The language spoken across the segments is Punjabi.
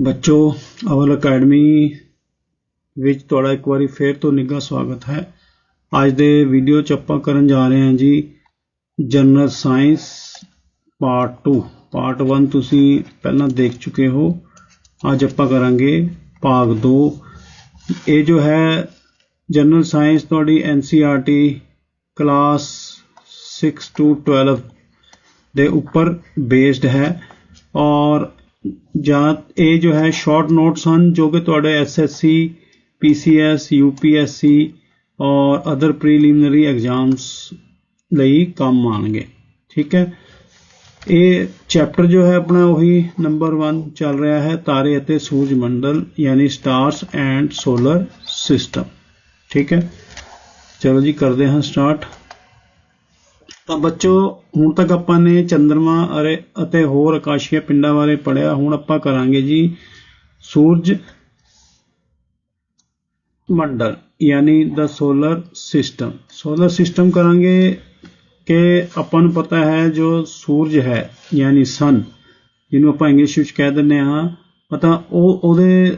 ਬੱਚੋ, ਅਵਲ ਅਕੈਡਮੀ ਵਿੱਚ ਤੁਹਾਡਾ ਇੱਕ ਵਾਰੀ ਫੇਰ ਤੋਂ ਨਿੱਘਾ ਸਵਾਗਤ ਹੈ। ਅੱਜ ਦੇ ਵੀਡੀਓ ਚ ਆਪਾਂ ਕਰਨ ਜਾ ਰਹੇ ਹਾਂ ਜੀ, ਜਨਰਲ ਸਾਇੰਸ ਪਾਰਟ 2 ਪਾਰਟ 1 ਤੁਸੀਂ ਪਹਿਲਾਂ ਦੇਖ ਚੁੱਕੇ ਹੋ। ਅੱਜ ਆਪਾਂ ਕਰਾਂਗੇ ਭਾਗ 2 ਇਹ ਜੋ ਹੈ, ਜਨਰਲ ਸਾਇੰਸ ਤੁਹਾਡੀ NCERT ਕਲਾਸ 6 to 12 ਦੇ ਉੱਪਰ ਬੇਸਡ ਹੈ ਔਰ ਜਾਂ ਇਹ ਜੋ ਹੈ ਸ਼ਾਰਟ ਨੋਟਸ ਹਨ, ਜੋ ਕਿ ਤੁਹਾਡੇ ਐਸਐਸਸੀ ਪੀਸੀਐਸ ਯੂਪੀਐਸਸੀ ਔਰ ਅਦਰ ਪ੍ਰੀਲਿਮਿਨਰੀ ਐਗਜ਼ਾਮਸ ਲਈ ਕੰਮ ਆਣਗੇ ਠੀਕ ਹੈ? ਇਹ ਚੈਪਟਰ ਜੋ ਹੈ ਆਪਣਾ ਉਹੀ ਨੰਬਰ 1 ਚੱਲ ਰਿਹਾ ਹੈ, ਤਾਰੇ ਅਤੇ ਸੂਰਜ ਮੰਡਲ, ਯਾਨੀ ਸਟਾਰਸ ਐਂਡ ਸੋਲਰ ਸਿਸਟਮ ਠੀਕ ਹੈ? ਚਲੋ ਜੀ, ਕਰਦੇ ਹਾਂ ਸਟਾਰਟ ਤਾਂ ਬੱਚੋ, ਹੁਣ ਤੱਕ ਆਪਾਂ ਨੇ ਚੰ드ਰਮਾ ਅਰੇ ਅਤੇ ਹੋਰ ਆਕਾਸ਼ੀय ਪਿੰਡਾਂ ਬਾਰੇ ਪੜਿਆ ਹੁਣ ਆਪਾਂ ਕਰਾਂਗੇ ਜੀ ਸੂਰਜ ਮੰਡਲ, ਯਾਨੀ ਦਾ ਸੋਲਰ ਸਿਸਟਮ ਸੋਲਰ ਸਿਸਟਮ ਕਰਾਂਗੇ ਕਿ ਆਪਾਂ ਨੂੰ ਪਤਾ ਹੈ ਜੋ ਸੂਰਜ ਹੈ, ਯਾਨੀ ਸਨ ਜਿਹਨੂੰ ਆਪਾਂ ਇੰਗਲਿਸ਼ ਵਿੱਚ ਕਹਿ ਦਿੰਦੇ ਹਾਂ। ਪਤਾ ਉਹ, ਉਹਦੇ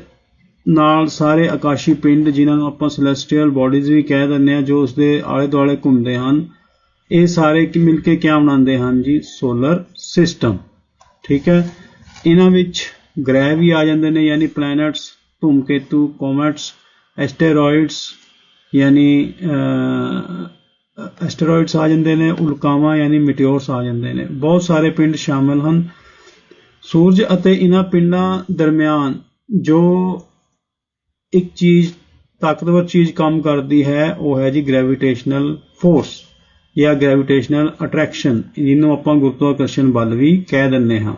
ਨਾਲ ਸਾਰੇ ਆਕਾਸ਼ੀ ਪਿੰਡ, ਜਿਨ੍ਹਾਂ ਨੂੰ ਆਪਾਂ ਸੈਲੈਸਟੀਅਲ ਬਾਡੀਜ਼ ਵੀ ਕਹਿ ਦਿੰਦੇ ਹਾਂ, ਜੋ ਉਸਦੇ ਆਲੇ ਦੁਆਲੇ ਘੁੰਮਦੇ ਹਨ। ਇਹ ਸਾਰੇ ਕਿ ਮਿਲ ਕੇ ਕਿਆ ਬਣਾਉਂਦੇ ਹਨ ਜੀ? ਸੋਲਰ ਸਿਸਟਮ ਠੀਕ ਹੈ? ਇਹਨਾਂ ਵਿੱਚ ਗ੍ਰਹਿ ਵੀ ਆ ਜਾਂਦੇ ਨੇ, ਯਾਨੀ ਪਲੈਨਟਸ ਧੂਮਕੇਤੂ ਕੋਮੈਟਸ ਐਸਟੇਰੋਇਡਸ ਯਾਨੀ ਐਸਟੇਰੋਇਡਸ ਆ ਜਾਂਦੇ ਨੇ, ਉਲਕਾਵਾਂ, ਯਾਨੀ ਮਿਟਿਓਰਸ ਆ ਜਾਂਦੇ ਨੇ। ਬਹੁਤ ਸਾਰੇ ਪਿੰਡ ਸ਼ਾਮਲ ਹਨ। ਸੂਰਜ ਅਤੇ ਇਹਨਾਂ ਪਿੰਡਾਂ ਦਰਮਿਆਨ ਜੋ ਇੱਕ ਚੀਜ਼, ਤਾਕਤਵਰ ਚੀਜ਼ ਕੰਮ ਕਰਦੀ ਹੈ, ਉਹ ਹੈ ਜੀ ਗ੍ਰੈਵਿਟੇਸ਼ਨਲ ਫੋਰਸ ਜਾਂ ਗ੍ਰੈਵਿਟੇਸ਼ਨਲ ਅਟਰੈਕਸ਼ਨ ਜਿਹਨੂੰ ਆਪਾਂ ਗੁਰਤਵਾਕਰਸ਼ਣ ਬਲ ਵੀ ਕਹਿ ਦਿੰਦੇ ਹਾਂ।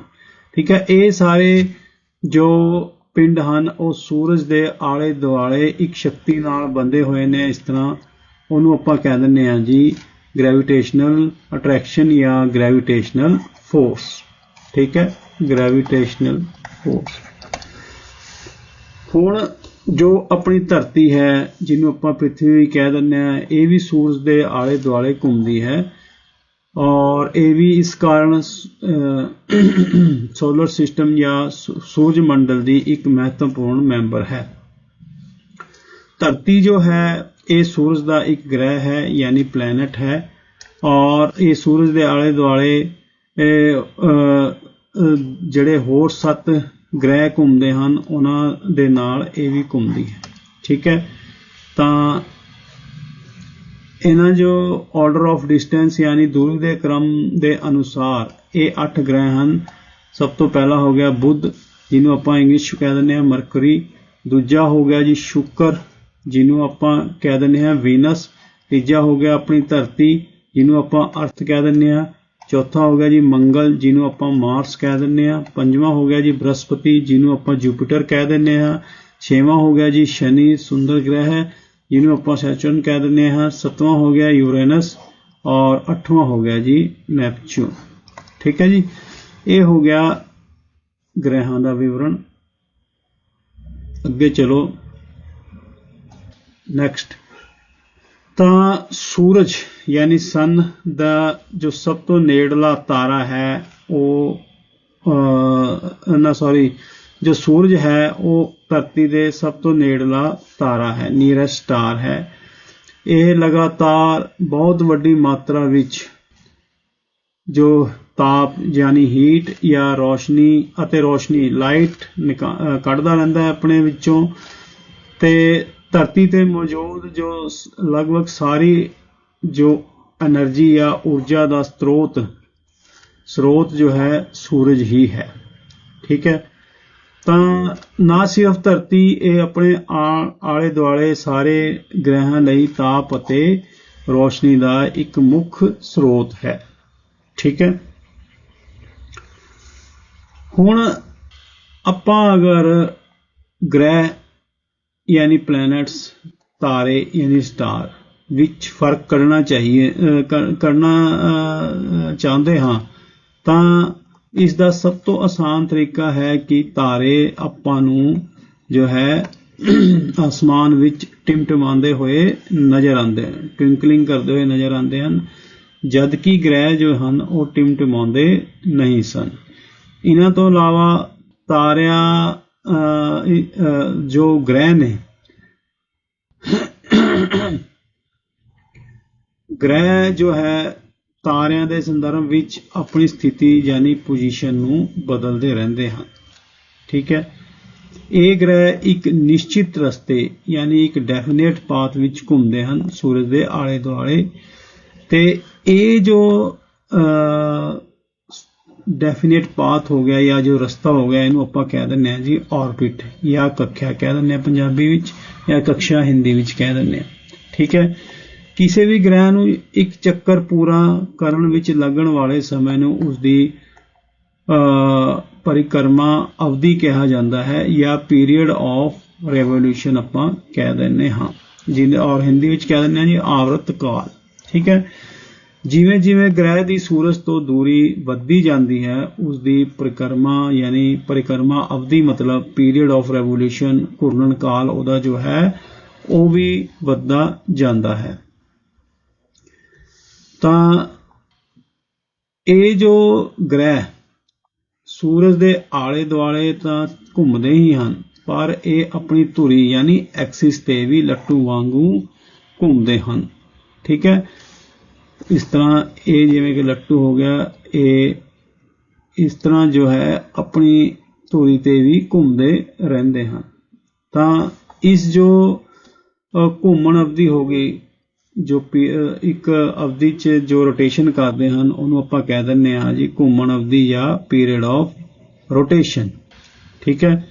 ਠੀਕ ਹੈ, ਇਹ ਸਾਰੇ ਜੋ ਪਿੰਡ ਹਨ, ਉਹ ਸੂਰਜ ਦੇ ਆਲੇ ਦੁਆਲੇ ਇੱਕ ਸ਼ਕਤੀ ਨਾਲ ਬੰਦੇ ਹੋਏ ਨੇ, ਇਸ ਤਰ੍ਹਾਂ ਉਹਨੂੰ ਆਪਾਂ ਕਹਿ ਦਿੰਦੇ ਹਾਂ ਜੀ ਗ੍ਰੈਵਿਟੇਸ਼ਨਲ ਅਟਰੈਕਸ਼ਨ ਜਾਂ ਗ੍ਰੈਵਿਟੇਸ਼ਨਲ ਫੋਰਸ ਠੀਕ ਹੈ ਗ੍ਰੈਵਿਟੇਸ਼ਨਲ ਫੋਰਸ ਹੁਣ ਜੋ ਆਪਣੀ ਧਰਤੀ ਹੈ, ਜਿਹਨੂੰ ਆਪਾਂ ਪ੍ਰithvi ਵੀ ਕਹਿ ਦਿੰਦੇ ਆ ਇਹ ਵੀ ਸੂਰਜ ਦੇ ਆਲੇ ਦੁਆਲੇ ਘੁੰਮਦੀ ਹੈ ਔਰ ਇਹ ਵੀ ਇਸ ਕਾਰਨ ਸੋਲਰ ਸਿਸਟਮ ਜਾਂ ਸੂਰਜ ਮੰਡਲ ਦੀ ਇੱਕ ਮਹੱਤਵਪੂਰਨ ਮੈਂਬਰ ਹੈ। ਧਰਤੀ ਜੋ ਹੈ, ਇਹ ਸੂਰਜ ਦਾ ਇੱਕ ਗ੍ਰਹਿ ਹੈ, ਯਾਨੀ ਪਲੈਨਟ ਹੈ ਔਰ ਇਹ ਸੂਰਜ ਦੇ ਆਲੇ ਦੁਆਲੇ ਜਿਹੜੇ ਹੋਰ ਸੱਤ ਗ੍ਰਹਿ ਘੁੰਮਦੇ ਹਨ, ਉਹਨਾਂ ਦੇ ਨਾਲ ਇਹ ਵੀ ਘੁੰਮਦੀ ਹੈ। ਠੀਕ ਹੈ? ਤਾਂ ਇਹਨਾਂ ਜੋ ਆਰਡਰ ਆਫ ਡਿਸਟੈਂਸ ਯਾਨੀ ਦੂਰੀ ਦੇ ਕ੍ਰਮ ਦੇ ਅਨੁਸਾਰ ਇਹ 8 ਗ੍ਰਹਿ ਹਨ, ਸਭ ਤੋਂ ਪਹਿਲਾ ਹੋ ਗਿਆ ਬੁੱਧ, ਜਿਹਨੂੰ ਆਪਾਂ ਇੰਗਲਿਸ਼ ਵਿੱਚ ਕਹਿ ਦਿੰਦੇ ਹਾਂ ਮਰਕਰੀ, ਦੂਜਾ ਹੋ ਗਿਆ ਜੀ ਸ਼ੁੱਕਰ, ਜਿਹਨੂੰ ਆਪਾਂ ਕਹਿ ਦਿੰਦੇ ਹਾਂ ਵੀਨਸ, ਤੀਜਾ ਹੋ ਗਿਆ ਆਪਣੀ ਧਰਤੀ, ਜਿਹਨੂੰ ਆਪਾਂ ਅਰਥ ਕਹਿ ਦਿੰਦੇ ਹਾਂ ਚੌਥਾ ਹੋ ਗਿਆ ਜੀ ਮੰਗਲ, ਜਿਹਨੂੰ ਆਪਾਂ ਮਾਰਸ ਕਹਿ ਦਿੰਦੇ ਆ ਪੰਜਵਾਂ ਹੋ ਗਿਆ ਜੀ ਬ੍ਰਹਸਪਤੀ, ਜਿਹਨੂੰ ਆਪਾਂ ਜੂਪੀਟਰ ਕਹਿ ਦਿੰਦੇ ਆ ਛੇਵਾਂ ਹੋ ਗਿਆ ਜੀ ਸ਼ਨੀ, ਸੁੰਦਰ ਗ੍ਰਹਿ ਹੈ, ਜਿਹਨੂੰ ਆਪਾਂ ਸੈਚਰਨ ਕਹਿ ਦਿੰਦੇ ਹਾਂ। ਸੱਤਵਾਂ ਹੋ ਗਿਆ ਯੂਰੇਨਸ ਔਰ ਅੱਠਵਾਂ ਹੋ ਗਿਆ ਜੀ ਨੈਪਚੂਨ ਠੀਕ ਹੈ ਜੀ? ਇਹ ਹੋ ਗਿਆ ਗ੍ਰਹਿਾਂ ਦਾ ਵਿਵਰਣ। ਅੱਗੇ ਚਲੋ। ਨੈਕਸਟ ਤਾਂ ਸੂਰਜ, ਯਾਨੀ ਸਨ ਦਾ ਜੋ ਸਭ ਤੋਂ ਨੇੜਲਾ ਤਾਰਾ ਹੈ, ਉਹ ਨਾ ਸੌਰੀ ਜੋ ਸੂਰਜ ਹੈ, ਉਹ ਧਰਤੀ ਦੇ ਸਭ ਤੋਂ ਨੇੜਲਾ ਤਾਰਾ ਹੈ ਨੀਅਰੈਸਟ ਸਟਾਰ ਹੈ। ਇਹ ਲਗਾਤਾਰ ਬਹੁਤ ਵੱਡੀ ਮਾਤਰਾ ਵਿੱਚ ਜੋ ਤਾਪ, ਯਾਨੀ ਹੀਟ ਜਾਂ ਰੋਸ਼ਨੀ ਅਤੇ ਰੋਸ਼ਨੀ ਲਾਈਟ ਕੱਢਦਾ ਰਹਿੰਦਾ ਹੈ ਆਪਣੇ ਵਿੱਚੋਂ। ਤੇ ਧਰਤੀ ਤੇ ਮੌਜੂਦ ਜੋ ਲਗਭਗ ਸਾਰੀ ਜੋ એનર્ਜੀ ਆ, ਊਰਜਾ ਦਾ ਸਰੋਤ ਸਰੋਤ ਜੋ ਹੈ, ਸੂਰਜ ਹੀ ਹੈ। ਠੀਕ ਹੈ? ਤਾਂ ਨਾ ਸਿਰਫ ਧਰਤੀ, ਇਹ ਆਪਣੇ ਆਲੇ ਦੁਆਲੇ ਸਾਰੇ ਗ੍ਰਹਿਆਂ ਲਈ ਤਾਪ ਅਤੇ ਰੋਸ਼ਨੀ ਦਾ ਇੱਕ ਮੁੱਖ ਸਰੋਤ ਹੈ। ਠੀਕ ਹੈ? ਹੁਣ ਆਪਾਂ ਅਗਰ ਗ੍ਰਹਿ ਯਾਨੀ ਪਲੈਨਟਸ ਤਾਰੇ, ਯਾਨੀ ਸਟਾਰ ਵਿੱਚ ਫ਼ਰਕ ਕਰਨਾ ਚਾਹੀਏ ਕਰਨਾ ਚਾਹੁੰਦੇ ਹਾਂ, ਤਾਂ ਇਸ ਦਾ ਸਭ ਤੋਂ ਆਸਾਨ ਤਰੀਕਾ ਹੈ ਕਿ ਤਾਰੇ ਆਪਾਂ ਨੂੰ ਜੋ ਹੈ ਆਸਮਾਨ ਵਿੱਚ ਟਿਮਟਮਾਉਂਦੇ ਹੋਏ ਨਜ਼ਰ ਆਉਂਦੇ ਹਨ ਟਵਿੰਕਲਿੰਗ ਕਰਦੇ ਹੋਏ ਨਜ਼ਰ ਆਉਂਦੇ ਹਨ ਜਦ ਕਿ ਗ੍ਰਹਿ ਜੋ ਹਨ ਉਹ ਟਿਮਟਮਾਉਂਦੇ ਨਹੀਂ ਸਨ। ਇਹਨਾਂ ਤੋਂ ਇਲਾਵਾ ਤਾਰਿਆਂ ਅਹ, ਇਹ, ਅਹ, ਜੋ ਗ੍ਰਹਿ ਨੇ ਗ੍ਰਹਿ ਜੋ ਹੈ ਤਾਰਿਆਂ ਦੇ ਸੰਦਰਭ ਵਿੱਚ ਆਪਣੀ ਸਥਿਤੀ ਯਾਨੀ ਪੋਜੀਸ਼ਨ ਨੂੰ ਬਦਲਦੇ ਰਹਿੰਦੇ ਹਨ। ਠੀਕ ਹੈ? ਇਹ ਗ੍ਰਹਿ ਇੱਕ ਨਿਸ਼ਚਿਤ ਰਸਤੇ ਯਾਨੀ ਇੱਕ ਡੈਫੀਨੇਟ ਪਾਥ ਵਿੱਚ ਘੁੰਮਦੇ ਹਨ ਸੂਰਜ ਦੇ ਆਲੇ ਦੁਆਲੇ ਤੇ ਇਹ ਜੋ ਡੈਫੀਨੇਟ ਪਾਥ ਹੋ ਗਿਆ ਜਾਂ ਜੋ ਰਸਤਾ ਹੋ ਗਿਆ, ਇਹਨੂੰ ਆਪਾਂ ਕਹਿ ਦਿੰਦੇ ਹਾਂ ਜੀ ਆਰਬਿਟ ਜਾਂ ਕਖਿਆ ਕਹਿ ਦਿੰਦੇ ਹਾਂ ਪੰਜਾਬੀ ਵਿੱਚ ਜਾਂ ਕਕਸ਼ਾ ਹਿੰਦੀ ਵਿੱਚ ਕਹਿ ਦਿੰਦੇ ਹਾਂ। ਠੀਕ ਹੈ? ਕਿਸੇ ਵੀ ਗ੍ਰਹਿ ਨੂੰ ਇੱਕ ਚੱਕਰ ਪੂਰਾ ਕਰਨ ਵਿੱਚ ਲੱਗਣ ਵਾਲੇ ਸਮੇਂ ਨੂੰ ਉਸ ਦੀ ਪਰਿਕਰਮਾ ਅਵਧੀ ਕਿਹਾ ਜਾਂਦਾ ਹੈ ਜਾਂ ਪੀਰੀਅਡ ਆਫ ਰੈਵੋਲੂਸ਼ਨ ਆਪਾਂ ਕਹਿ ਦਿੰਦੇ ਹਾਂ। ਜਿਹਦੇ ਔਰ ਹਿੰਦੀ ਵਿੱਚ ਕਹਿ ਦਿੰਦੇ ਹਾਂ ਜੀ ਆਵਰਤ ਕਾਲ। ਠੀਕ ਹੈ? ਜਿਵੇਂ ਜਿਵੇਂ ਗ੍ਰਹਿ ਦੀ ਸੂਰਜ ਤੋਂ ਦੂਰੀ ਵੱਧਦੀ ਜਾਂਦੀ ਹੈ, ਉਸ ਦੀ ਪਰਿਕਰਮਾ ਯਾਨੀ ਪਰਿਕਰਮਾ ਅਵਧੀ ਮਤਲਬ ਪੀਰੀਅਡ ਆਫ ਰੈਵੋਲੂਸ਼ਨ ਘੂਰਨਨ ਕਾਲ ਉਹਦਾ ਜੋ ਹੈ, ਉਹ ਵੀ ਵੱਧਦਾ ਜਾਂਦਾ ਹੈ। ਤਾਂ ਇਹ ਜੋ ਗ੍ਰਹਿ ਸੂਰਜ ਦੇ ਆਲੇ ਦੁਆਲੇ ਤਾਂ ਘੁੰਮਦੇ ਹੀ ਹਨ, ਪਰ ਇਹ ਆਪਣੀ ਧੁਰੀ ਯਾਨੀ ਐਕਸਿਸ ਤੇ ਵੀ ਲੱਟੂ ਵਾਂਗੂ ਘੁੰਮਦੇ ਹਨ। ਠੀਕ ਹੈ? ਇਸ ਤਰ੍ਹਾਂ ਇਹ ਜਿਵੇਂ ਕਿ ਲੱਟੂ ਹੋ ਗਿਆ, ਇਹ ਇਸ ਤਰ੍ਹਾਂ ਜੋ ਹੈ ਆਪਣੀ ਧੂਰੀ ਤੇ ਵੀ ਘੁੰਮਦੇ ਰਹਿੰਦੇ ਹਨ। ਤਾਂ ਇਸ ਜੋ ਘੁੰਮਣ ਅਵਧੀ ਹੋ ਗਈ, ਜੋ ਪੀ- ਇੱਕ ਅਵਧੀ 'ਚ ਜੋ ਰੋਟੇਸ਼ਨ ਕਰਦੇ ਹਨ, ਉਹਨੂੰ ਆਪਾਂ ਕਹਿ ਦਿੰਦੇ ਹਾਂ ਜੀ ਘੁੰਮਣ ਅਵਧੀ ਜਾਂ ਪੀਰੀਅਡ ਆਫ ਰੋਟੇਸ਼ਨ ਠੀਕ ਹੈ?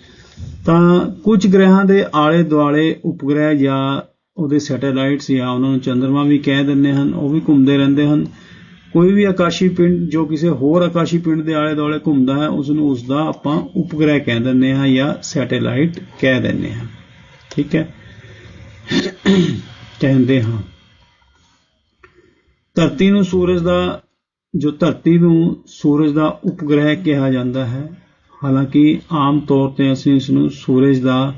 ਤਾਂ ਕੁਝ ਗ੍ਰਹਿਾਂ ਦੇ ਆਲੇ ਦੁਆਲੇ ਉਪਗ੍ਰਹਿ ਜਾਂ ਉਹਦੇ ਸੈਟੇਲਾਈਟਸ ਜਾਂ ਉਹਨਾਂ ਨੂੰ ਚੰਦਰਮਾ ਵੀ ਕਹਿ ਦਿੰਦੇ ਹਨ, ਉਹ ਵੀ ਘੁੰਮਦੇ ਰਹਿੰਦੇ ਹਨ। ਕੋਈ ਵੀ ਆਕਾਸ਼ੀ ਪਿੰਡ, ਜੋ ਕਿਸੇ ਹੋਰ ਆਕਾਸ਼ੀ ਪਿੰਡ ਦੇ ਆਲੇ ਦੁਆਲੇ ਘੁੰਮਦਾ ਹੈ, ਉਸ ਨੂੰ ਉਸ ਦਾ ਆਪਾਂ ਉਪਗ੍ਰਹਿ ਕਹਿ ਦਿੰਦੇ ਹਾਂ ਜਾਂ ਸੈਟੇਲਾਈਟ ਕਹਿ ਦਿੰਦੇ ਹਾਂ। ਠੀਕ ਹੈ? ਕਹਿੰਦੇ ਹਾਂ, ਧਰਤੀ ਨੂੰ ਸੂਰਜ ਦਾ, ਜੋ ਧਰਤੀ ਨੂੰ ਸੂਰਜ ਦਾ ਉਪਗ੍ਰਹਿ ਕਿਹਾ ਜਾਂਦਾ ਹੈ, ਹਾਲਾਂਕਿ ਆਮ ਤੌਰ ਤੇ ਅਸੀਂ ਇਸ ਨੂੰ ਸੂਰਜ ਦਾ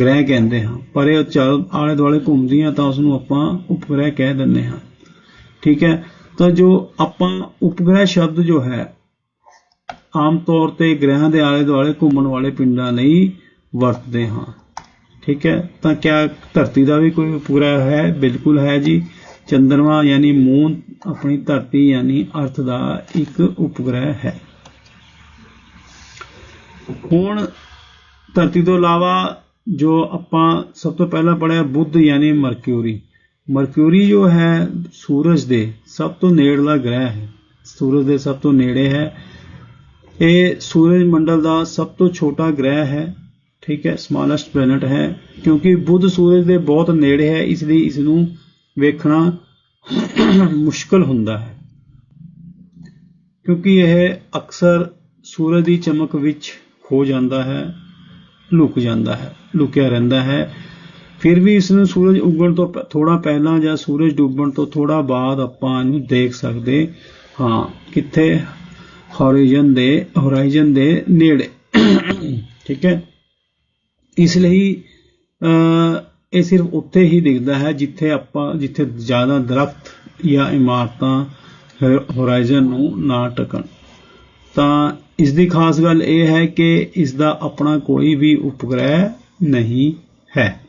ਗ੍ਰਹਿ ਕਹਿੰਦੇ ਹਾਂ। ਪਰ ਇਹ ਚਾਰ ਆਲੇ ਦੁਆਲੇ ਘੁੰਮਦੀਆਂ ਤਾਂ ਉਸ ਨੂੰ ਆਪਾਂ ਉਪਗ੍ਰਹਿ ਕਹਿ ਦਿੰਦੇ ਹਾਂ। ਠੀਕ ਹੈ? ਤਾਂ ਜੋ ਆਪਾਂ ਉਪਗ੍ਰਹਿ ਸ਼ਬਦ ਜੋ ਹੈ, ਆਮ ਤੌਰ ਤੇ ਗ੍ਰਹਿਾਂ ਦੇ ਆਲੇ ਦੁਆਲੇ ਘੁੰਮਣ ਵਾਲੇ ਪਿੰਡਾਂ ਲਈ ਵਰਤਦੇ ਹਾਂ। ਠੀਕ ਹੈ? ਤਾਂ ਕਿਆ ਧਰਤੀ ਦਾ ਵੀ ਕੋਈ ਉਪਗ੍ਰਹਿ ਹੈ? ਬਿਲਕੁਲ ਹੈ ਜੀ। ਚੰਦਰਮਾ ਯਾਨੀ ਮੂਨ ਆਪਣੀ ਧਰਤੀ ਯਾਨੀ ਅਰਥ ਦਾ ਇੱਕ ਉਪਗ੍ਰਹਿ ਹੈ। ਹੁਣ ਧਰਤੀ ਤੋਂ ਇਲਾਵਾ ਜੋ ਆਪਾਂ ਸਭ ਤੋਂ ਪਹਿਲਾਂ ਪੜਿਆ ਬੁੱਧ ਯਾਨੀ ਮਰਕਿਊਰੀ। ਮਰਕਿਊਰੀ ਜੋ ਹੈ ਸੂਰਜ ਦੇ ਸਭ ਤੋਂ ਨੇੜਲਾ ਗ੍ਰਹਿ ਹੈ। ਸੂਰਜ ਦੇ ਸਭ ਤੋਂ ਨੇੜੇ ਹੈ। ਇਹ ਸੂਰਜ ਮੰਡਲ ਦਾ ਸਭ ਤੋਂ ਛੋਟਾ ਗ੍ਰਹਿ ਹੈ। ਠੀਕ ਹੈ ਸਮਾਲੈਸਟ ਪਲੈਨਟ ਹੈ। ਕਿਉਂਕਿ ਬੁੱਧ ਸੂਰਜ ਦੇ ਬਹੁਤ ਨੇੜੇ ਹੈ, ਇਸ ਲਈ ਇਸ ਨੂੰ ਵੇਖਣਾ ਮੁਸ਼ਕਲ ਹੁੰਦਾ ਹੈ। ਕਿਉਂਕਿ ਇਹ ਅਕਸਰ ਸੂਰਜ ਦੀ ਚਮਕ ਵਿੱਚ ਖੋ ਜਾਂਦਾ ਹੈ। ਲੁਕ ਜਾਂਦਾ ਹੈ, ਲੁਕਿਆ ਰਹਿੰਦਾ ਹੈ। ਫਿਰ ਵੀ ਇਸ ਨੂੰ ਸੂਰਜ ਉਗਣ ਤੋਂ ਥੋੜਾ ਪਹਿਲਾਂ ਜਾਂ ਸੂਰਜ ਡੁੱਬਣ ਤੋਂ ਥੋੜਾ ਬਾਅਦ ਆਪਾਂ ਇਹਨੂੰ ਦੇਖ ਸਕਦੇ ਹਾਂ, ਕਿੱਥੇ? ਹੋਰਾਈਜ਼ਨ ਦੇ ਹੋਰਾਈਜ਼ਨ ਦੇ ਨੇੜੇ। ਠੀਕ ਹੈ? ਇਸ ਲਈ ਅ ਇਹ ਸਿਰਫ ਉੱਥੇ ਹੀ ਦਿਖਦਾ ਹੈ ਜਿੱਥੇ ਆਪਾਂ, ਜਿੱਥੇ ਜ਼ਿਆਦਾ ਦਰਖਤ ਜਾਂ ਇਮਾਰਤਾਂ ਹੋਰਾਈਜ਼ਨ ਨੂੰ ਨਾ ਟਕਣ। ਤਾਂ ਇਸ ਦੀ ਖਾਸ ਗੱਲ ਇਹ ਹੈ ਕਿ ਇਸ ਦਾ ਆਪਣਾ ਕੋਈ ਵੀ ਉਪਗ੍ਰਹਿ ਨਹੀਂ ਹੈ।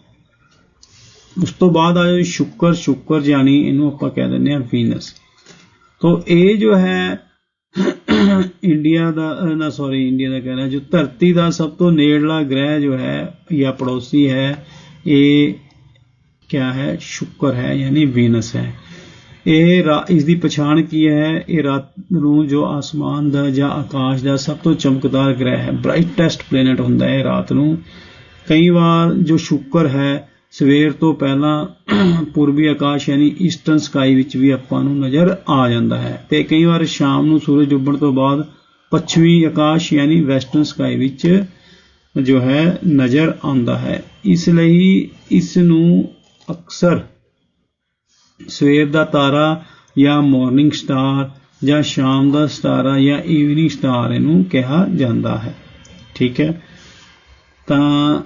ਉਸ ਤੋਂ ਬਾਅਦ ਆਇਆ ਸ਼ੁੱਕਰ ਸ਼ੁੱਕਰ ਜਾਨੀ ਇਹਨੂੰ ਆਪਾਂ ਕਹਿ ਦਿੰਦੇ ਹਾਂ ਵੀਨਸ ਤੋਂ ਇਹ ਜੋ ਹੈ ਇੰਡੀਆ ਦਾ ਨਾ ਸੌਰੀ ਇੰਡੀਆ ਦਾ ਕਹਿ ਰਿਹਾ, ਜੋ ਧਰਤੀ ਦਾ ਸਭ ਤੋਂ ਨੇੜਲਾ ਗ੍ਰਹਿ ਜੋ ਹੈ, ਜਾਂ ਪੜੋਸੀ ਹੈ, ਇਹ ਕਿਆ ਹੈ? ਸ਼ੁੱਕਰ ਹੈ, ਯਾਨੀ ਵੀਨਸ ਹੈ। ਇਹ ਇਸ ਦੀ ਪਛਾਣ ਕੀ ਹੈ? ਇਹ ਰਾਤ ਨੂੰ ਜੋ ਆਸਮਾਨ ਦਾ ਜਾਂ ਆਕਾਸ਼ ਦਾ ਸਭ ਤੋਂ ਚਮਕਦਾਰ ਗ੍ਰਹਿ ਹੈ ਬ੍ਰਾਈਟੈਸਟ ਪਲੈਨਟ ਹੁੰਦਾ ਹੈ ਰਾਤ ਨੂੰ। ਕਈ ਵਾਰ ਜੋ ਸ਼ੁੱਕਰ ਹੈ, ਸਵੇਰ ਤੋਂ ਪਹਿਲਾਂ ਪੂਰਬੀ ਆਕਾਸ਼ ਯਾਨੀ ਈਸਟਰਨ ਸਕਾਈ ਵਿੱਚ ਵੀ ਆਪਾਂ ਨੂੰ ਨਜ਼ਰ ਆ ਜਾਂਦਾ ਹੈ ਤੇ ਕਈ ਵਾਰ ਸ਼ਾਮ ਨੂੰ ਸੂਰਜ ਡੁੱਬਣ ਤੋਂ ਬਾਅਦ ਪੱਛਮੀ ਆਕਾਸ਼ ਯਾਨੀ ਵੈਸਟਰਨ ਸਕਾਈ ਵਿੱਚ ਜੋ ਹੈ, ਨਜ਼ਰ ਆਉਂਦਾ ਹੈ। ਇਸ ਲਈ ਇਸ ਨੂੰ ਅਕਸਰ ਸਵੇਰ ਦਾ ਤਾਰਾ ਜਾਂ ਮਾਰਨਿੰਗ ਸਟਾਰ ਜਾਂ ਸ਼ਾਮ ਦਾ ਸਤਾਰਾ ਜਾਂ ਈਵਨਿੰਗ ਸਟਾਰ ਇਹਨੂੰ ਕਿਹਾ ਜਾਂਦਾ ਹੈ। ਠੀਕ ਹੈ? ਤਾਂ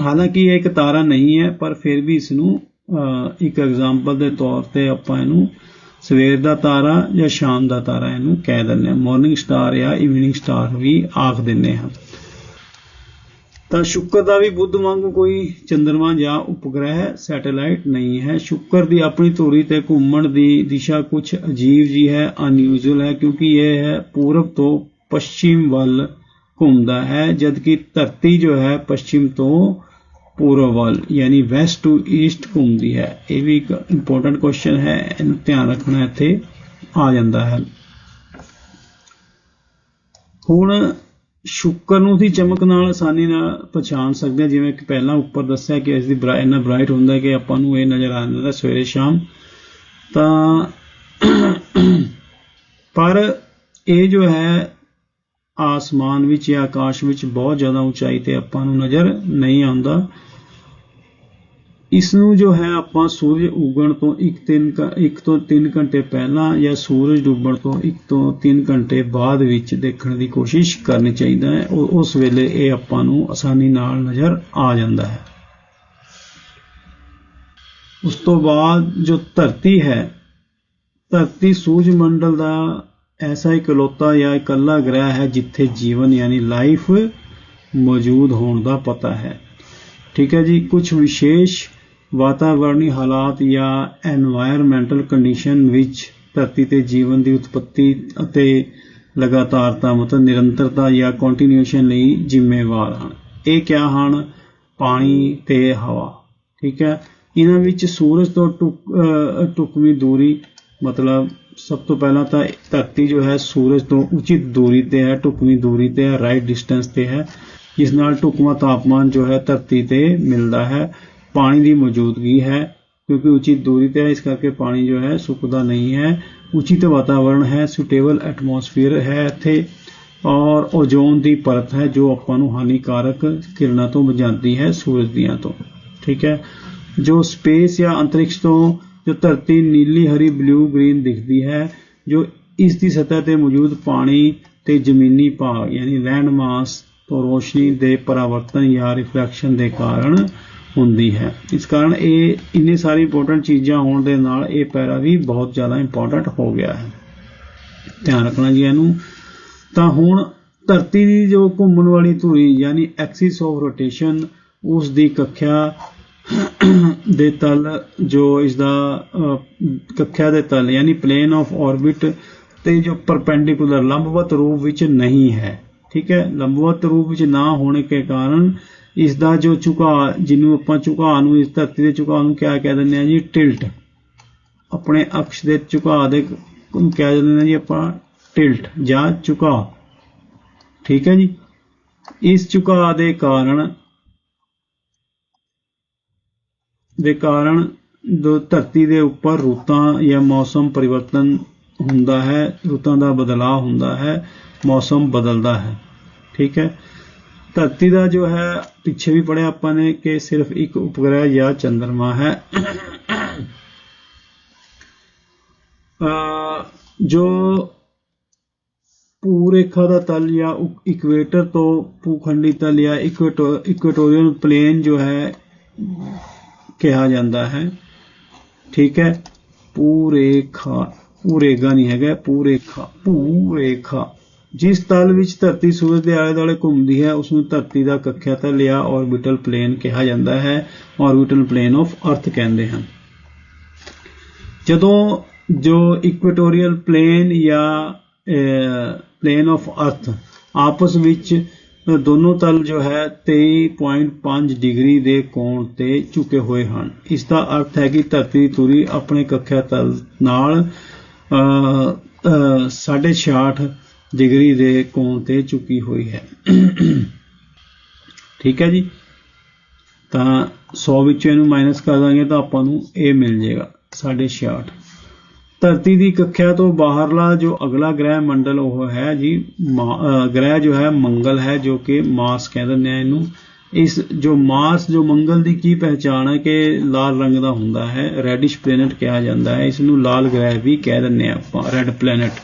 ਹਾਲਾਂਕਿ ਇਹ ਇੱਕ ਤਾਰਾ ਨਹੀਂ ਹੈ, ਪਰ ਫਿਰ ਵੀ ਇਸ ਨੂੰ ਇੱਕ ਐਗਜ਼ਾਮਪਲ ਦੇ ਤੌਰ ਤੇ ਆਪਾਂ ਇਹਨੂੰ ਸਵੇਰ ਦਾ ਤਾਰਾ ਜਾਂ ਸ਼ਾਮ ਦਾ ਤਾਰਾ ਇਹਨੂੰ ਕਹਿ ਦਿੰਦੇ ਹਾਂ। ਮਾਰਨਿੰਗ ਸਟਾਰ ਜਾਂ ਈਵਨਿੰਗ ਸਟਾਰ ਵੀ ਆਖ ਦਿੰਦੇ ਹਾਂ। ਤਾਂ ਸ਼ੁੱਕਰ ਦਾ ਵੀ ਬੁੱਧ ਵਾਂਗੂ ਕੋਈ ਚੰ드ਰਮਾ ਜਾਂ ਉਪਗ੍ਰਹਿ ਸੈਟੇਲਾਈਟ ਨਹੀਂ ਹੈ। ਸ਼ੁੱਕਰ ਦੀ ਆਪਣੀ ਧੁਰੀ ਤੇ ਘੁੰਮਣ ਦੀ ਦਿਸ਼ਾ ਕੁਝ ਅਜੀਬ ਜੀ ਹੈ ਅਨਯੂਜ਼ੂਅਲ ਹੈ, ਕਿਉਂਕਿ ਇਹ ਹੈ ਪੂਰਬ ਤੋਂ ਪੱਛਮ ਵੱਲ ਘੁੰਮਦਾ ਹੈ, ਜਦਕਿ ਧਰਤੀ ਜੋ ਹੈ ਪੱਛਮ ਤੋਂ ਪੂਰਬ ਵੱਲ, ਯਾਨੀ ਵੈਸਟ ਟੂ ਈਸਟ ਘੁੰਮਦੀ ਹੈ। ਇਹ ਵੀ ਇੱਕ ਇੰਪੋਰਟੈਂਟ ਕੁਐਸਚਨ ਹੈ, ਇਹਨੂੰ ਧਿਆਨ ਰੱਖਣਾ ਇੱਥੇ ਆ ਜਾਂਦਾ ਹੈ। ਹੁਣ ਸ਼ੁੱਕਰ ਨੂੰ ਦੀ ਚਮਕ ਨਾਲ, ਆਸਾਨੀ ਨਾਲ ਪਛਾਣ ਸਕਦੇ ਹਾਂ। ਜਿਵੇਂ ਕਿ ਪਹਿਲਾਂ ਉੱਪਰ ਦੱਸਿਆ ਕਿ ਇਸ ਦੀ ਇੰਨਾ ਬ੍ਰਾਈਟ ਹੁੰਦਾ ਕਿ ਆਪਾਂ ਨੂੰ ਇਹ ਨਜ਼ਰ ਆ ਜਾਂਦਾ ਸਵੇਰੇ ਸ਼ਾਮ। ਤਾਂ ਪਰ ਇਹ ਜੋ ਹੈ, ਆਸਮਾਨ ਵਿੱਚ ਜਾਂ ਆਕਾਸ਼ ਵਿੱਚ ਬਹੁਤ ਜ਼ਿਆਦਾ ਉਚਾਈ ਤੇ ਆਪਾਂ ਨੂੰ ਨਜ਼ਰ ਨਹੀਂ ਆਉਂਦਾ। ਇਸ ਨੂੰ ਜੋ ਹੈ ਆਪਾਂ ਸੂਰਜ ਉਗਣ ਤੋਂ 1 1 ਤੋਂ 3 ਘੰਟੇ ਪਹਿਲਾਂ ਜਾਂ ਸੂਰਜ ਡੁੱਬਣ ਤੋਂ 1 ਤੋਂ 3 ਘੰਟੇ ਬਾਅਦ ਵਿੱਚ ਦੇਖਣ ਦੀ ਕੋਸ਼ਿਸ਼ ਕਰਨੀ ਚਾਹੀਦਾ ਹੈ। ਉਸ ਵੇਲੇ ਇਹ ਆਪਾਂ ਨੂੰ ਆਸਾਨੀ ਨਾਲ ਨਜ਼ਰ ਆ ਜਾਂਦਾ ਹੈ। ਉਸ ਤੋਂ ਬਾਅਦ ਜੋ ਧਰਤੀ ਹੈ, ਧਰਤੀ ਸੂਰਜ ਮੰਡਲ ਦਾ ਐਸਾ ਇਕਲੌਤਾ ਜਾਂ ਇਕੱਲਾ ਗ੍ਰਹਿ ਹੈ ਜਿੱਥੇ ਜੀਵਨ ਯਾਨੀ ਲਾਈਫ ਮੌਜੂਦ ਹੋਣ ਦਾ ਪਤਾ ਹੈ। ਠੀਕ ਹੈ ਜੀ ਕੁਝ ਵਿਸ਼ੇਸ਼ ਵਾਤਾਵਰਣੀ ਹਾਲਾਤ ਜਾਂ ਐਨਵਾਇਰਨਮੈਂਟਲ ਕੰਡੀਸ਼ਨ ਵਿੱਚ ਧਰਤੀ ਤੇ ਜੀਵਨ ਦੀ ਉਤਪਤੀ ਅਤੇ ਲਗਾਤਾਰਤਾ ਮਤਲਬ ਨਿਰੰਤਰਤਾ ਜਾਂ ਕੰਟੀਨਿਊਸ਼ਨ ਲਈ ਜ਼ਿੰਮੇਵਾਰ ਹਨ। ਇਹ ਕਿਆ ਹਨ? ਪਾਣੀ ਤੇ ਹਵਾ, ਠੀਕ ਹੈ? ਇਹਨਾਂ ਵਿੱਚ ਸੂਰਜ ਤੋਂ ਟੁਕਵੀਂ ਦੂਰੀ, ਮਤਲਬ ਸਭ ਤੋਂ ਪਹਿਲਾਂ ਤਾਂ ਧਰਤੀ ਜੋ ਹੈ ਸੂਰਜ ਤੋਂ ਉਚਿਤ ਦੂਰੀ ਤੇ ਹੈ ਟੁਕਵੀਂ ਦੂਰੀ ਤੇ ਹੈ ਰਾਈਟ ਡਿਸਟੈਂਸ ਤੇ ਹੈ, ਜਿਸ ਨਾਲ ਟੁਕਵਾ ਤਾਪਮਾਨ ਜੋ ਹੈ ਧਰਤੀ ਤੇ ਮਿਲਦਾ ਹੈ। ਪਾਣੀ ਦੀ ਮੌਜੂਦਗੀ ਹੈ, ਕਿਉਂਕਿ ਉਚਿਤ ਦੂਰੀ ਤੇ ਹੈ, ਇਸ ਕਰਕੇ ਪਾਣੀ ਜੋ ਹੈ ਸੁੱਕਦਾ ਨਹੀਂ ਹੈ। ਵਾਤਾਵਰਣ ਹੈ, ਸੁਟੇਬਲ ਐਟਮੋਸਫੀਅਰ ਹੈ ਇੱਥੇ, ਔਰ ਓਜ਼ੋਨ ਦੀ ਪਰਤ ਹੈ, ਜੋ ਆਪਾਂ ਨੂੰ ਹਾਨੀਕਾਰਕ ਕਿਰਨਾਂ ਤੋਂ ਬਚਾਉਂਦੀ ਹੈ, ਸੂਰਜ ਦੀਆਂ ਤੋਂ। ਠੀਕ ਹੈ? ਜੋ ਸਪੇਸ ਜਾਂ ਅੰਤਰਿਕਸ਼ ਤੋਂ, ਜੋ ਧਰਤੀ ਨੀਲੀ, ਹਰੀ, ਬਲੂ, ਗ੍ਰੀਨ ਦਿਖਦੀ ਹੈ, ਜੋ ਇਸ ਦੀ ਸਤਹ ਤੇ ਮੌਜੂਦ ਪਾਣੀ ਤੇ ਜ਼ਮੀਨੀ ਭਾਗ, ਯਾਨੀ ਲੈਂਡ ਮਾਸ ਤੋਂ ਰੋਸ਼ਨੀ ਦੇ ਪਰਾਵਰਤਨ ਜਾਂ ਰਿਫਲੈਕਸ਼ਨ ਦੇ ਕਾਰਨ ਹੁੰਦੀ ਹੈ। ਇਸ ਕਾਰਨ ਇਹ ਇੰਨੇ ਸਾਰੀ ਇੰਪੋਰਟੈਂਟ ਚੀਜ਼ਾਂ ਹੋਣ ਦੇ ਨਾਲ ਇਹ ਪੈਰਾ ਵੀ ਬਹੁਤ ਜ਼ਿਆਦਾ ਇੰਪੋਰਟੈਂਟ ਹੋ ਗਿਆ ਹੈ। ਧਿਆਨ ਰੱਖਣਾ ਜੀ ਇਹਨੂੰ। ਤਾਂ ਹੁਣ ਧਰਤੀ ਦੀ ਜੋ ਘੁੰਮਣ ਵਾਲੀ ਧੁਰੀ ਯਾਨੀ ਐਕਸਿਸ ਆਫ ਰੋਟੇਸ਼ਨ ਉਸ ਦੀ ਕਖਿਆ ਦੇ ਤਲ ਜੋ ਇਸ ਦਾ ਕਖਿਆ ਦੇ ਤਲ ਯਾਨੀ ਪਲੇਨ ਆਫ ਆਰਬਿਟ ਤੇ ਜੋ ਪਰਪੈਂਡੀਕੂਲਰ ਲੰਬਵਤ ਰੂਪ ਵਿੱਚ ਨਹੀਂ ਹੈ। ਠੀਕ ਹੈ? ਲੰਬਵਤ ਰੂਪ ਵਿੱਚ ਨਾ ਹੋਣੇ ਕੇ ਕਾਰਨ ਇਸ ਦਾ ਜੋ ਝੁਕਾ, ਜਿਹਨੂੰ ਆਪਾਂ ਝੁਕਾ ਨੂੰ ਇਸ ਧਰਤੀ ਦੇ ਝੁਕਾ ਨੂੰ ਕਿਆ ਕਹਿ ਦਿੰਦੇ ਆ ਜੀ? ਟਿਲਟ ਆਪਣੇ ਅਕਸ਼ ਦੇ ਝੁਕਾ ਦੇ ਨੂੰ ਕਹਿ ਦਿੰਦੇ ਆ ਜੀ ਆਪਾਂ? ਟਿਲਟ ਜਾਂ ਝੁਕਾ। ਠੀਕ ਹੈ ਜੀ? ਇਸ ਝੁਕਾ ਦੇ ਕਾਰਨ ਦੇ ਕਾਰਨ ਜੋ ਧਰਤੀ ਦੇ ਉੱਪਰ ਰੁੱਤਾਂ ਜਾਂ ਮੌਸਮ ਪਰਿਵਰਤਨ ਹੁੰਦਾ ਹੈ, ਰੁੱਤਾਂ ਦਾ ਬਦਲਾਅ ਹੁੰਦਾ ਹੈ, ਮੌਸਮ ਬਦਲਦਾ ਹੈ। ਠੀਕ ਹੈ? ਧਰਤੀ ਦਾ ਜੋ ਹੈ, ਪਿੱਛੇ ਵੀ ਪੜਿਆ ਆਪਾਂ ਨੇ ਕਿ ਸਿਰਫ ਇੱਕ ਉਪਗ੍ਰਹਿ ਜਾਂ ਚੰਦਰਮਾ ਹੈ। ਜੋ ਭੂਰੇਖਾ ਦਾ ਤਲ ਜਾਂ ਇਕਵੇਟਰ ਤੋਂ ਭੂਖੰਡੀ ਤਲ ਜਾਂ ਇਕਵੇਟੋਰੀਅਲ ਪਲੇਨ ਜੋ ਹੈ, ਕਿਹਾ ਜਾਂਦਾ ਹੈ। ਠੀਕ ਹੈ? ਪੂਰੇਖਾ ਭੂਰੇਗਾ ਨਹੀਂ ਹੈਗਾ ਪੂਰੇਖਾ ਪੂਰੇਖਾ ਜਿਸ ਤਲ ਵਿੱਚ ਧਰਤੀ ਸੂਰਜ ਦੇ ਆਲੇ ਦੁਆਲੇ ਘੁੰਮਦੀ ਹੈ ਉਸ ਨੂੰ ਧਰਤੀ ਦਾ ਕਖਿਆ ਤਲ ਜਾਂ ਆਰਬਿਟਲ ਪਲੇਨ ਕਿਹਾ ਜਾਂਦਾ ਹੈ ਆਰਬਿਟਲ ਪਲੇਨ ਆਫ ਅਰਥ ਕਹਿੰਦੇ ਹਨ। ਜਦੋਂ ਜੋ ਇਕੁਆਟੋਰੀਅਲ ਪਲੇਨ ਜਾਂ ਪਲੇਨ ਆਫ ਅਰਥ ਆਪਸ ਵਿੱਚ ਦੋਨੋਂ ਤਲ ਜੋ ਹੈ 23.5 ਡਿਗਰੀ ਦੇ ਕੋਣ ਤੇ ਝੁਕੇ ਹੋਏ ਹਨ। ਇਸ ਦਾ ਅਰਥ ਹੈ ਕਿ ਧਰਤੀ ਦੀ ਧੁਰੀ ਆਪਣੇ ਕਖਿਆ ਤਲ ਨਾਲ 66 ਡਿਗਰੀ ਦੇ ਕੋਣ ਤੇ ਝੁਕੀ ਹੋਈ ਹੈ। ਠੀਕ ਹੈ ਜੀ? ਤਾਂ 100 ਵਿੱਚੋਂ ਇਹਨੂੰ ਮਾਈਨਸ ਕਰ ਦਾਂਗੇ ਤਾਂ ਆਪਾਂ ਨੂੰ ਇਹ ਮਿਲ ਜਾਏਗਾ 66 ਧਰਤੀ ਦੀ ਕਖਿਆ ਤੋਂ ਬਾਹਰਲਾ ਜੋ ਅਗਲਾ ਗ੍ਰਹਿ ਮੰਡਲ ਉਹ ਹੈ ਜੀ ਗ੍ਰਹਿ ਜੋ ਹੈ ਮੰਗਲ ਹੈ, ਜੋ ਕਿ ਮਾਸ ਕਹਿ ਦਿੰਦੇ ਨੇ ਇਹਨੂੰ। ਇਸ ਜੋ ਮਾਸ ਜੋ ਮੰਗਲ ਦੀ ਕੀ ਪਹਿਚਾਣ ਹੈ ਕਿ ਲਾਲ ਰੰਗ ਦਾ ਹੁੰਦਾ ਹੈ ਰੈਡਿਸ਼ ਪਲੈਨਟ ਕਿਹਾ ਜਾਂਦਾ ਹੈ, ਇਸ ਨੂੰ ਲਾਲ ਗ੍ਰਹਿ ਵੀ ਕਹਿ ਦਿੰਦੇ ਆਪਾਂ ਰੈੱਡ ਪਲੈਨਟ